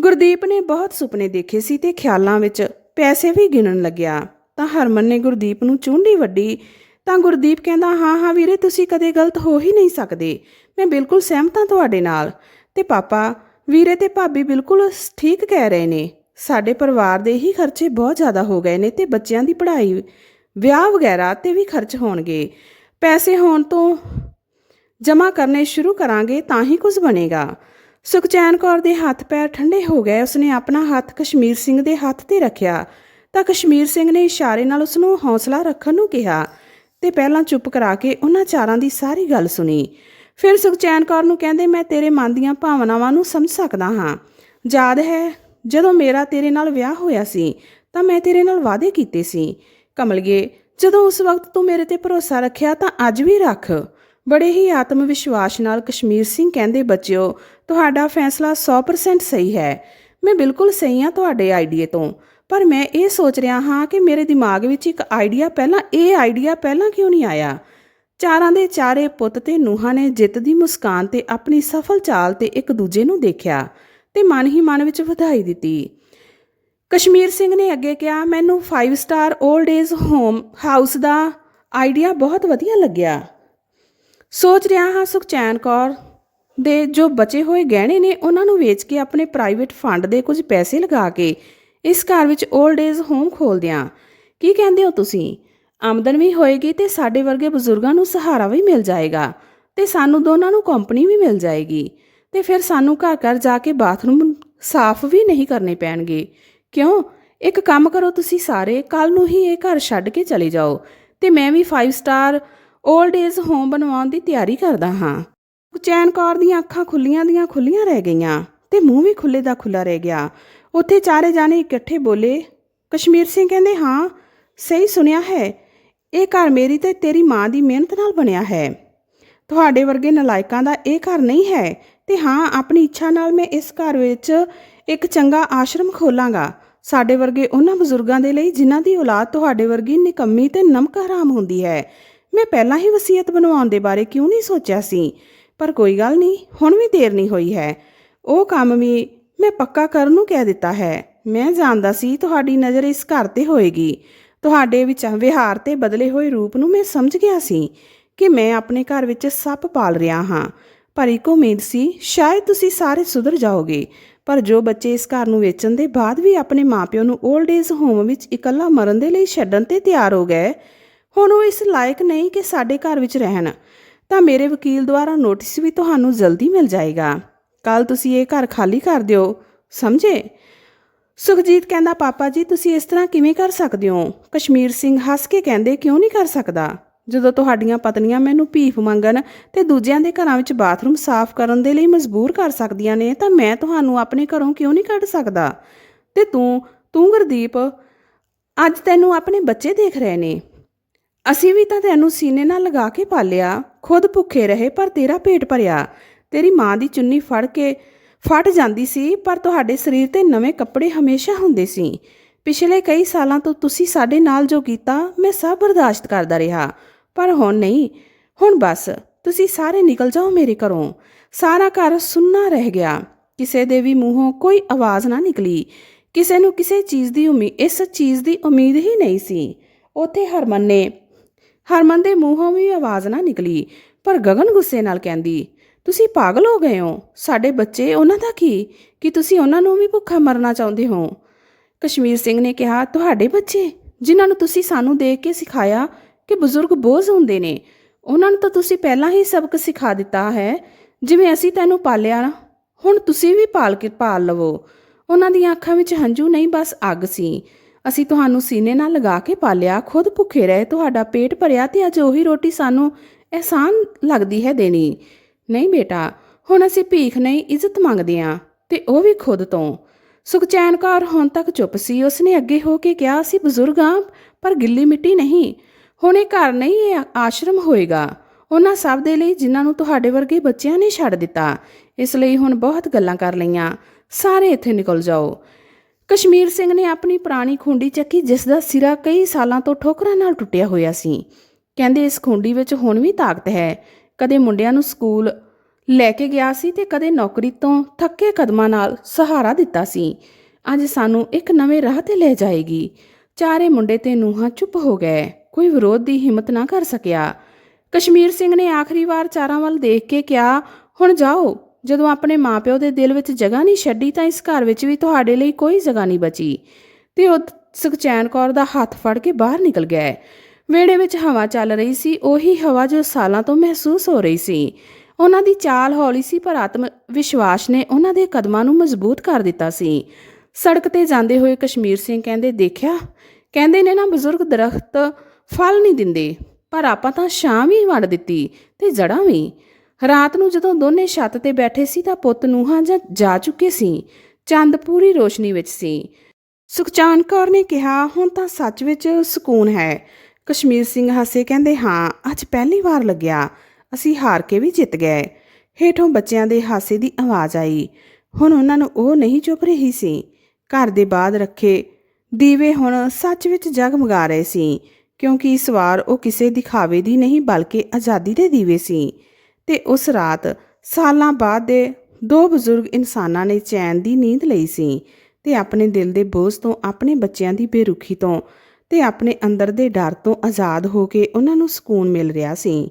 ਗੁਰਦੀਪ ਨੇ ਬਹੁਤ ਸੁਪਨੇ ਦੇਖੇ ਸੀ ਤੇ ਖਿਆਲਾਂ ਵਿੱਚ ਪੈਸੇ ਵੀ ਗਿਣਨ ਲੱਗਿਆ। ਤਾਂ ਹਰਮਨ ਨੇ ਗੁਰਦੀਪ ਨੂੰ ਚੁੰਡੀ ਵੱਡੀ ਤਾਂ ਗੁਰਦੀਪ ਕਹਿੰਦਾ, ਹਾਂ ਹਾਂ ਵੀਰੇ, ਤੁਸੀਂ ਕਦੇ ਗਲਤ ਹੋ ਹੀ ਨਹੀਂ ਸਕਦੇ। ਮੈਂ ਬਿਲਕੁਲ ਸਹਿਮਤ ਹਾਂ ਤੁਹਾਡੇ ਨਾਲ। ਤੇ ਪਾਪਾ, ਵੀਰੇ ਤੇ ਭਾਬੀ ਬਿਲਕੁਲ ਠੀਕ ਕਹਿ ਰਹੇ ਨੇ। ਸਾਡੇ ਪਰਿਵਾਰ ਦੇ ਹੀ ਖਰਚੇ ਬਹੁਤ ਜ਼ਿਆਦਾ ਹੋ ਗਏ ਨੇ ਤੇ ਬੱਚਿਆਂ ਦੀ ਪੜ੍ਹਾਈ, ਵਿਆਹ ਵਗੈਰਾ ਤੇ ਵੀ ਖਰਚ ਹੋਣਗੇ। ਪੈਸੇ ਹੋਣ ਤੋਂ ਜਮ੍ਹਾਂ ਕਰਨੇ ਸ਼ੁਰੂ ਕਰਾਂਗੇ ਤਾਂ ਹੀ ਕੁਝ ਬਣੇਗਾ। ਸੁਖਚੈਨ ਕੌਰ ਦੇ ਹੱਥ ਪੈਰ ਠੰਡੇ ਹੋ ਗਏ। ਉਸਨੇ ਆਪਣਾ ਹੱਥ ਕਸ਼ਮੀਰ ਸਿੰਘ ਦੇ ਹੱਥ ਤੇ ਰੱਖਿਆ। ਤਾਂ ਕਸ਼ਮੀਰ ਸਿੰਘ ਨੇ ਇਸ਼ਾਰੇ ਨਾਲ ਉਸ ਨੂੰ ਹੌਸਲਾ ਰੱਖਣ ਨੂੰ ਕਿਹਾ ਤੇ ਪਹਿਲਾਂ ਚੁੱਪ ਕਰਾ ਕੇ ਉਹਨਾਂ ਚਾਰਾਂ ਦੀ ਸਾਰੀ ਗੱਲ ਸੁਣੀ। ਫਿਰ ਸੁਖਚੈਨ ਕੌਰ ਨੂੰ ਕਹਿੰਦੇ, ਮੈਂ ਤੇਰੇ ਮਨ ਦੀਆਂ ਭਾਵਨਾਵਾਂ ਨੂੰ ਸਮਝ ਸਕਦਾ ਹਾਂ। ਯਾਦ ਹੈ, ਜਦੋਂ ਮੇਰਾ ਤੇਰੇ ਨਾਲ ਵਿਆਹ ਹੋਇਆ ਸੀ, ਤਾਂ ਮੈਂ ਤੇਰੇ ਨਾਲ ਵਾਅਦੇ ਕੀਤੇ ਸੀ। ਕਮਲਗੇ ਜਦੋਂ ਉਸ ਵਕਤ ਤੂੰ ਮੇਰੇ ਤੇ ਭਰੋਸਾ ਰੱਖਿਆ ਤਾਂ ਅੱਜ ਵੀ ਰੱਖ। ਬੜੇ ਹੀ ਆਤਮ ਵਿਸ਼ਵਾਸ ਨਾਲ ਕਸ਼ਮੀਰ ਸਿੰਘ ਕਹਿੰਦੇ, ਬੱਚਿਓ, ਤੁਹਾਡਾ ਫੈਸਲਾ 100% ਸਹੀ ਹੈ। ਮੈਂ ਬਿਲਕੁਲ ਸਹੀ ਹਾਂ ਤੁਹਾਡੇ ਆਈਡੀਏ ਤੋਂ। ਪਰ ਮੈਂ ਇਹ ਸੋਚ ਰਿਹਾ ਹਾਂ ਕਿ ਮੇਰੇ ਦਿਮਾਗ ਵਿੱਚ ਇੱਕ ਆਈਡੀਆ ਪਹਿਲਾਂ, ਇਹ ਆਈਡੀਆ ਪਹਿਲਾਂ ਕਿਉਂ ਨਹੀਂ ਆਇਆ? ਚਾਰਾਂ ਦੇ ਚਾਰੇ ਪੁੱਤ ਤੇ ਨੂਹਾਂ ਨੇ ਜਿੱਤ ਦੀ ਮੁਸਕਾਨ ਤੇ ਆਪਣੀ ਸਫਲ ਚਾਲ ਤੇ ਇੱਕ ਦੂਜੇ ਨੂੰ ਦੇਖਿਆ ਤੇ ਮਨ ਹੀ ਮਨ ਵਿੱਚ ਵਧਾਈ ਦਿੱਤੀ। ਕਸ਼ਮੀਰ ਸਿੰਘ ਨੇ ਅੱਗੇ ਕਿਹਾ, ਮੈਨੂੰ 5 star old age home house ਦਾ ਆਈਡੀਆ ਬਹੁਤ ਵਧੀਆ ਲੱਗਿਆ। ਸੋਚ ਰਿਹਾ ਹਾਂ ਸੁਖਚੈਨ ਕੌਰ ਦੇ ਜੋ ਬਚੇ ਹੋਏ ਗਹਿਣੇ ਨੇ, ਉਹਨਾਂ ਨੂੰ ਵੇਚ ਕੇ ਆਪਣੇ ਪ੍ਰਾਈਵੇਟ ਫੰਡ ਦੇ ਕੁਝ ਪੈਸੇ ਲਗਾ ਕੇ ਇਸ ਘਰ ਵਿੱਚ 올ਡ ਏਜ ਹੋਮ ਖੋਲ ਦਿਆਂ ਕੀ ਕਹਿੰਦੇ ਹੋ ਤੁਸੀਂ? ਆਮਦਨ ਵੀ ਹੋਏਗੀ ਤੇ ਸਾਡੇ ਵਰਗੇ ਬਜ਼ੁਰਗਾਂ ਨੂੰ ਸਹਾਰਾ ਵੀ ਮਿਲ ਜਾਏਗਾ ਤੇ ਸਾਨੂੰ ਦੋਨਾਂ ਨੂੰ ਕੰਪਨੀ ਵੀ ਮਿਲ ਜਾਏਗੀ ਤੇ ਫਿਰ ਸਾਨੂੰ ਘਰ ਘਰ ਜਾ ਕੇ ਬਾਥਰੂਮ ਸਾਫ਼ ਵੀ ਨਹੀਂ ਕਰਨੇ ਪੈਣਗੇ। ਕਿਉਂ? ਇੱਕ ਕੰਮ ਕਰੋ ਤੁਸੀਂ ਸਾਰੇ ਕੱਲ ਨੂੰ ਹੀ ਇਹ ਘਰ ਛੱਡ ਕੇ ਚਲੇ ਜਾਓ ਤੇ ਮੈਂ ਵੀ 5 ਸਟਾਰ 올ਡ ਏਜ ਹੋਮ ਬਣਵਾਉਣ ਦੀ ਤਿਆਰੀ ਕਰਦਾ ਹਾਂ। ਚੈਨ ਕੌਰ ਦੀਆਂ ਅੱਖਾਂ ਖੁੱਲੀਆਂ ਦੀਆਂ ਖੁੱਲੀਆਂ ਰਹਿ ਗਈਆਂ ਤੇ ਮੂੰਹ ਵੀ ਖੁੱਲੇ ਦਾ ਖੁੱਲਾ ਰਹਿ ਗਿਆ। ਉੱਥੇ ਚਾਰੇ ਜਾਣੇ ਇਕੱਠੇ ਬੋਲੇ, ਕਸ਼ਮੀਰ ਸਿੰਘ ਕਹਿੰਦੇ, ਹਾਂ, ਸਹੀ ਸੁਣਿਆ ਹੈ। ਇਹ ਘਰ ਮੇਰੀ ਤੇ ਤੇਰੀ ਮਾਂ ਦੀ ਮਿਹਨਤ ਨਾਲ ਬਣਿਆ ਹੈ। ਤੁਹਾਡੇ ਵਰਗੇ ਨਲਾਇਕਾਂ ਦਾ ਇਹ ਘਰ ਨਹੀਂ ਹੈ ਤੇ ਹਾਂ, ਆਪਣੀ ਇੱਛਾ ਨਾਲ ਮੈਂ ਇਸ ਘਰ ਵਿੱਚ ਇੱਕ ਚੰਗਾ ਆਸ਼ਰਮ ਖੋਲਾਂਗਾ। ਸਾਡੇ ਵਰਗੇ ਉਹਨਾਂ ਬਜ਼ੁਰਗਾਂ ਦੇ ਲਈ ਜਿਨ੍ਹਾਂ ਦੀ ਔਲਾਦ ਤੁਹਾਡੇ ਵਰਗੀ ਨਿਕੰਮੀ ਤੇ ਨਮਕ ਹਰਾਮ ਹੁੰਦੀ ਹੈ। ਮੈਂ ਪਹਿਲਾਂ ਹੀ ਵਸੀਅਤ ਬਣਵਾਉਣ ਦੇ ਬਾਰੇ ਕਿਉਂ ਨਹੀਂ ਸੋਚਿਆ ਸੀ? ਪਰ ਕੋਈ ਗੱਲ ਨਹੀਂ, ਹੁਣ ਵੀ ਦੇਰ ਨਹੀਂ ਹੋਈ ਹੈ। ਉਹ ਕੰਮ ਵੀ ਮੈਂ ਪੱਕਾ ਕਰਨ ਨੂੰ ਕਹਿ ਦਿੱਤਾ ਹੈ। ਮੈਂ ਜਾਣਦਾ ਸੀ ਤੁਹਾਡੀ ਨਜ਼ਰ ਇਸ ਘਰ ਤੇ ਹੋਏਗੀ। ਤੁਹਾਡੇ ਵਿੱਚ ਵਿਹਾਰ ਤੇ ਬਦਲੇ ਹੋਏ ਰੂਪ ਨੂੰ ਮੈਂ ਸਮਝ ਗਿਆ ਸੀ ਕਿ ਮੈਂ ਆਪਣੇ ਘਰ ਵਿੱਚ ਸੱਪ ਪਾਲ ਰਿਹਾ ਹਾਂ। ਪਰ ਇੱਕ ਉਮੀਦ ਸੀ, ਸ਼ਾਇਦ ਤੁਸੀਂ ਸਾਰੇ ਸੁਧਰ ਜਾਓਗੇ। ਪਰ ਜੋ ਬੱਚੇ ਇਸ ਘਰ ਨੂੰ ਵੇਚਣ ਦੇ ਬਾਅਦ ਵੀ ਆਪਣੇ ਮਾਪਿਓ ਨੂੰ 올ਡ ਏਜ ਹੋਮ ਵਿੱਚ ਇਕੱਲਾ ਮਰਨ ਦੇ ਲਈ ਛੱਡਣ ਤੇ ਤਿਆਰ ਹੋ ਗਏ, ਹੁਣ ਉਹ ਇਸ ਲਾਇਕ ਨਹੀਂ ਕਿ ਸਾਡੇ ਘਰ ਵਿੱਚ ਰਹਿਣ, ਤਾਂ ਮੇਰੇ ਵਕੀਲ ਦੁਆਰਾ ਨੋਟਿਸ ਵੀ ਤੁਹਾਨੂੰ ਜਲਦੀ ਮਿਲ ਜਾਏਗਾ। ਕੱਲ ਤੁਸੀਂ ਇਹ ਘਰ ਖਾਲੀ ਕਰ ਦਿਓ, ਸਮਝੇ? ਸੁਖਜੀਤ ਕਹਿੰਦਾ, ਪਾਪਾ ਜੀ, ਤੁਸੀਂ ਇਸ ਤਰ੍ਹਾਂ ਕਿਵੇਂ ਕਰ ਸਕਦੇ ਹੋ? ਕਸ਼ਮੀਰ ਸਿੰਘ ਹੱਸ ਕੇ ਕਹਿੰਦੇ, ਕਿਉਂ ਨਹੀਂ ਕਰ ਸਕਦਾ? ਜਦੋਂ ਤੁਹਾਡੀਆਂ ਪਤਨੀਆਂ ਮੈਨੂੰ ਭੀਖ ਮੰਗਣ ਤੇ ਦੂਜਿਆਂ ਦੇ ਘਰਾਂ ਵਿੱਚ ਬਾਥਰੂਮ ਸਾਫ਼ ਕਰਨ ਦੇ ਲਈ ਮਜਬੂਰ ਕਰ ਸਕਦੀਆਂ ਨੇ, ਤਾਂ ਮੈਂ ਤੁਹਾਨੂੰ ਆਪਣੇ ਘਰੋਂ ਕਿਉਂ ਨਹੀਂ ਕੱਢ ਸਕਦਾ? ਤੇ ਤੂੰ ਤੂੰ ਗੁਰਦੀਪ, ਅੱਜ ਤੈਨੂੰ ਆਪਣੇ ਬੱਚੇ ਦੇਖ ਰਹੇ ਨੇ। ਅਸੀਂ ਵੀ ਤਾਂ ਤੈਨੂੰ ਸੀਨੇ ਨਾਲ ਲਗਾ ਕੇ ਪਾਲਿਆ, ਖੁਦ ਭੁੱਖੇ ਰਹੇ ਪਰ ਤੇਰਾ ਪੇਟ ਭਰਿਆ। ਤੇਰੀ ਮਾਂ ਦੀ ਚੁੰਨੀ ਫੜ ਕੇ, ਫਟ ਜਾਂਦੀ ਸੀ, ਪਰ ਤੁਹਾਡੇ ਸਰੀਰ ਤੇ ਨਵੇਂ ਕੱਪੜੇ ਹਮੇਸ਼ਾ ਹੁੰਦੇ ਸੀ। ਪਿਛਲੇ ਕਈ ਸਾਲਾਂ ਤੋਂ ਤੁਸੀਂ ਸਾਡੇ ਨਾਲ ਜੋ ਕੀਤਾ, ਮੈਂ ਸਭ ਬਰਦਾਸ਼ਤ ਕਰਦਾ ਰਿਹਾ। ਪਰ ਹੁਣ ਨਹੀਂ। ਹੁਣ ਬਸ, ਤੁਸੀਂ ਸਾਰੇ ਨਿਕਲ ਜਾਓ ਮੇਰੇ ਘਰੋਂ। ਸਾਰਾ ਘਰ ਸੁੰਨਾ ਰਹਿ ਗਿਆ। ਕਿਸੇ ਦੇ ਵੀ ਮੂੰਹੋਂ ਕੋਈ ਆਵਾਜ਼ ਨਾ ਨਿਕਲੀ। ਕਿਸੇ ਨੂੰ ਕਿਸੇ ਚੀਜ਼ ਦੀ ਉਮੀਦ ਇਸ ਚੀਜ਼ ਦੀ ਉਮੀਦ ਹੀ ਨਹੀਂ ਸੀ। ਉੱਥੇ ਹਰਮਨ ਨੇ, ਹਰਮਨ ਦੇ ਮੂੰਹੋਂ ਵੀ ਆਵਾਜ਼ ਨਾ ਨਿਕਲੀ, ਪਰ ਗਗਨ ਗੁੱਸੇ ਨਾਲ ਕਹਿੰਦੀ, ਤੁਸੀਂ ਪਾਗਲ ਹੋ ਗਏ ਹੋ। ਸਾਡੇ ਬੱਚੇ, ਉਹਨਾਂ ਦਾ ਕੀ? ਕਿ ਤੁਸੀਂ ਉਹਨਾਂ ਨੂੰ ਵੀ ਭੁੱਖਾ ਮਰਨਾ ਚਾਹੁੰਦੇ ਹੋ? ਕਸ਼ਮੀਰ ਸਿੰਘ ਨੇ ਕਿਹਾ, ਤੁਹਾਡੇ ਬੱਚੇ, ਜਿਨ੍ਹਾਂ ਨੂੰ ਤੁਸੀਂ ਸਾਨੂੰ ਦੇਖ ਕੇ ਸਿਖਾਇਆ ਕਿ ਬਜ਼ੁਰਗ ਬੋਝ ਹੁੰਦੇ ਨੇ। ਉਹਨਾਂ ਨੂੰ ਤਾਂ ਤੁਸੀਂ ਪਹਿਲਾਂ ਹੀ ਸਬਕ ਸਿਖਾ ਦਿੱਤਾ ਹੈ। ਜਿਵੇਂ ਅਸੀਂ ਤੈਨੂੰ ਪਾਲਿਆ ਨਾ, ਹੁਣ ਤੁਸੀਂ ਵੀ ਪਾਲ ਕੇ ਪਾਲ ਲਵੋ। ਉਹਨਾਂ ਦੀਆਂ ਅੱਖਾਂ ਵਿੱਚ ਹੰਝੂ ਨਹੀਂ, ਬਸ ਅੱਗ ਸੀ। ਅਸੀਂ ਤੁਹਾਨੂੰ ਸੀਨੇ ਨਾਲ ਲਗਾ ਕੇ ਪਾਲਿਆ, ਖੁਦ ਭੁੱਖੇ ਰਹੇ, ਤੁਹਾਡਾ ਪੇਟ ਭਰਿਆ ਤੇ ਅੱਜ ਉਹੀ ਰੋਟੀ ਸਾਨੂੰ ਅਹਿਸਾਨ ਲੱਗਦੀ ਹੈ ਦੇਣੀ। ਨਹੀਂ ਬੇਟਾ, ਹੁਣ ਅਸੀਂ ਭੀਖ ਨਹੀਂ, ਇੱਜ਼ਤ ਮੰਗਦੇ ਆਂ ਤੇ ਉਹ ਵੀ ਖੁਦ ਤੋਂ। ਸੁਖਚੈਨ ਕੌਰ ਹੁਣ ਤੱਕ ਚੁੱਪ ਸੀ। ਉਸਨੇ ਅੱਗੇ ਹੋ ਕੇ ਕਿਹਾ, ਅਸੀਂ ਬਜ਼ੁਰਗ ਆਂ, ਪਰ ਗਿੱਲੀ ਮਿੱਟੀ ਨਹੀਂ। ਹੁਣ ਇਹ ਘਰ ਨਹੀਂ, ਇਹ ਆਸ਼ਰਮ ਹੋਏਗਾ। ਉਹਨਾਂ ਸਭ ਦੇ ਲਈ ਜਿਨ੍ਹਾਂ ਨੂੰ ਤੁਹਾਡੇ ਵਰਗੇ ਬੱਚਿਆਂ ਨੇ ਛੱਡ ਦਿੱਤਾ। ਇਸ ਲਈ ਹੁਣ ਬਹੁਤ ਗੱਲਾਂ ਕਰ ਲਈਆਂ। ਸਾਰੇ ਇੱਥੇ ਨਿਕਲ ਜਾਓ। ਕਸ਼ਮੀਰ ਸਿੰਘ ਨੇ ਆਪਣੀ ਪੁਰਾਣੀ ਖੁੰਡੀ ਚੱਕੀ, ਜਿਸ ਦਾ ਸਿਰਾ ਕਈ ਸਾਲਾਂ ਤੋਂ ਠੋਕਰਾਂ ਨਾਲ ਟੁੱਟਿਆ ਹੋਇਆ ਸੀ। ਕਹਿੰਦੇ ਇਸ ਖੁੰਡੀ ਵਿੱਚ ਹੁਣ ਵੀ ਤਾਕਤ ਹੈ। ਕਦੇ ਮੁੰਡਿਆਂ ਨੂੰ ਸਕੂਲ ਲੈ ਕੇ ਗਿਆ ਸੀ ਤੇ ਕਦੇ ਨੌਕਰੀ ਤੋਂ ਥੱਕੇ ਕਦਮਾਂ ਨਾਲ ਸਹਾਰਾ ਦਿੱਤਾ ਸੀ। ਅੱਜ ਸਾਨੂੰ ਇੱਕ ਨਵੇਂ ਰਾਹ ਤੇ ਲੈ ਜਾਏਗੀ। ਚਾਰੇ ਮੁੰਡੇ ਤੇ ਨੂੰਹਾਂ ਚੁੱਪ ਹੋ ਗਏ। ਕੋਈ ਵਿਰੋਧ ਦੀ ਹਿੰਮਤ ਨਾ ਕਰ ਸਕਿਆ। ਕਸ਼ਮੀਰ ਸਿੰਘ ਨੇ ਆਖਰੀ ਵਾਰ ਚਾਰਾਂ ਵੱਲ ਦੇਖ ਕੇ ਕਿਹਾ, ਹੁਣ ਜਾਓ, ਜਦੋਂ ਆਪਣੇ ਮਾਪਿਓ ਦੇ ਦਿਲ ਵਿੱਚ ਜਗ੍ਹਾ ਨਹੀਂ ਛੱਡੀ ਤਾਂ ਇਸ ਘਰ ਵਿੱਚ ਵੀ ਤੁਹਾਡੇ ਲਈ ਕੋਈ ਜਗ੍ਹਾ ਨਹੀਂ ਬਚੀ। ਤੇ ਉਹ ਸੁਖਚੈਨ ਕੌਰ ਦਾ ਹੱਥ ਫੜ ਕੇ ਬਾਹਰ ਨਿਕਲ ਗਿਆ ਵੇੜੇ ਵਿੱਚ ਹਵਾ ਚੱਲ ਰਹੀ ਸੀ, ਉਹੀ ਹਵਾ ਜੋ ਸਾਲਾਂ ਤੋਂ ਮਹਿਸੂਸ ਹੋ ਰਹੀ ਸੀ। ਉਹਨਾਂ ਦੀ ਚਾਲ ਹੌਲੀ ਸੀ, ਪਰ ਆਤਮ ਵਿਸ਼ਵਾਸ ਨੇ ਉਹਨਾਂ ਦੇ ਕਦਮਾਂ ਨੂੰ ਮਜ਼ਬੂਤ ਕਰ ਦਿੱਤਾ ਸੀ। ਸੜਕ ਤੇ ਜਾਂਦੇ ਹੋਏ ਕਸ਼ਮੀਰ ਸਿੰਘ ਕਹਿੰਦੇ, ਦੇਖਿਆ? ਕਹਿੰਦੇ ਨੇ ਨਾ, ਬਜ਼ੁਰਗ ਦਰਖਤ ਫਲ ਨਹੀਂ ਦਿੰਦੇ। ਪਰ ਆਪਾਂ ਤਾਂ ਛਾਂ ਵੀ ਵੰਡ ਦਿੱਤੀ ਤੇ ਜੜਾਂ ਵੀ। ਰਾਤ ਨੂੰ ਜਦੋਂ ਦੋਨੇ ਛੱਤ ਤੇ ਬੈਠੇ ਸੀ ਤਾਂ ਪੁੱਤ ਨੂੰਹਾਂ ਜਾਂ ਜਾ ਚੁੱਕੇ ਸੀ। ਚੰਦ ਪੂਰੀ ਰੋਸ਼ਨੀ ਵਿੱਚ ਸੀ। ਸੁਖਚਾਨ ਕੌਰ ਨੇ ਕਿਹਾ, ਹੁਣ ਤਾਂ ਸੱਚ ਵਿੱਚ ਸਕੂਨ ਹੈ। ਕਸ਼ਮੀਰ ਸਿੰਘ ਹੱਸੇ ਕਹਿੰਦੇ, ਹਾਂ, ਅੱਜ ਪਹਿਲੀ ਵਾਰ ਲੱਗਿਆ। ਅਸੀਂ ਹਾਰ ਕੇ ਵੀ ਜਿੱਤ ਗਏ। ਹੇਠੋਂ ਬੱਚਿਆਂ ਦੇ ਹਾਸੇ ਦੀ ਆਵਾਜ਼ ਆਈ। ਹੁਣ ਉਹਨਾਂ ਨੂੰ ਉਹ ਨਹੀਂ ਚੁੱਪ ਰਹੀ ਸੀ। ਘਰ ਦੇ ਬਾਅਦ ਰੱਖੇ ਦੀਵੇ ਹੁਣ ਸੱਚ ਵਿੱਚ ਜਗਮਗਾ ਰਹੇ ਸੀ। ਕਿਉਂਕਿ ਇਸ ਵਾਰ ਉਹ ਕਿਸੇ ਦਿਖਾਵੇ ਦੀ ਨਹੀਂ, ਬਲਕਿ ਆਜ਼ਾਦੀ ਦੇ ਦੀਵੇ ਸੀ। ਤੇ ਉਸ ਰਾਤ ਸਾਲਾਂ ਬਾਅਦ ਦੇ ਦੋ ਬਜ਼ੁਰਗ ਇਨਸਾਨਾਂ ਨੇ ਚੈਨ ਦੀ ਨੀਂਦ ਲਈ ਸੀ ਤੇ ਆਪਣੇ ਦਿਲ ਦੇ ਬੋਝ ਤੋਂ ਆਪਣੇ ਬੱਚਿਆਂ ਦੀ ਬੇਰੁਖੀ ਤੋਂ ਤੇ ਆਪਣੇ ਅੰਦਰ ਦੇ ਡਰ ਤੋਂ ਆਜ਼ਾਦ ਹੋ ਕੇ ਉਹਨਾਂ ਨੂੰ ਸਕੂਨ ਮਿਲ ਰਿਹਾ ਸੀ।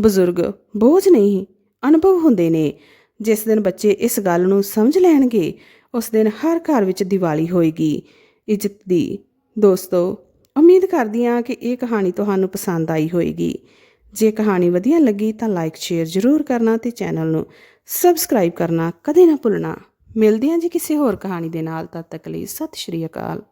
ਬਜ਼ੁਰਗ ਬੋਝ ਨਹੀਂ, ਅਨੁਭਵ ਹੁੰਦੇ ਨੇ। ਜਿਸ ਦਿਨ ਬੱਚੇ ਇਸ ਗੱਲ ਨੂੰ ਸਮਝ ਲੈਣਗੇ, ਉਸ ਦਿਨ ਹਰ ਘਰ ਵਿੱਚ ਦੀਵਾਲੀ ਹੋਏਗੀ। ਇੱਜ਼ਤ ਦੀ ਦੋਸਤੋ ਉਮੀਦ ਕਰਦੀ ਹਾਂ ਕਿ ਇਹ ਕਹਾਣੀ ਤੁਹਾਨੂੰ ਪਸੰਦ ਆਈ ਹੋਏਗੀ। ਜੇ ਕਹਾਣੀ ਵਧੀਆ ਲੱਗੀ ਤਾਂ ਲਾਈਕ ਸ਼ੇਅਰ ਜ਼ਰੂਰ ਕਰਨਾ ਤੇ ਚੈਨਲ ਨੂੰ ਸਬਸਕ੍ਰਾਈਬ ਕਰਨਾ ਕਦੇ ਨਾ ਭੁੱਲਣਾ। ਮਿਲਦੇ ਹਾਂ ਜੀ ਕਿਸੇ ਹੋਰ ਕਹਾਣੀ ਦੇ ਨਾਲ, ਤਦ ਤੱਕ ਲਈ ਸਤਿ ਸ਼੍ਰੀ ਅਕਾਲ।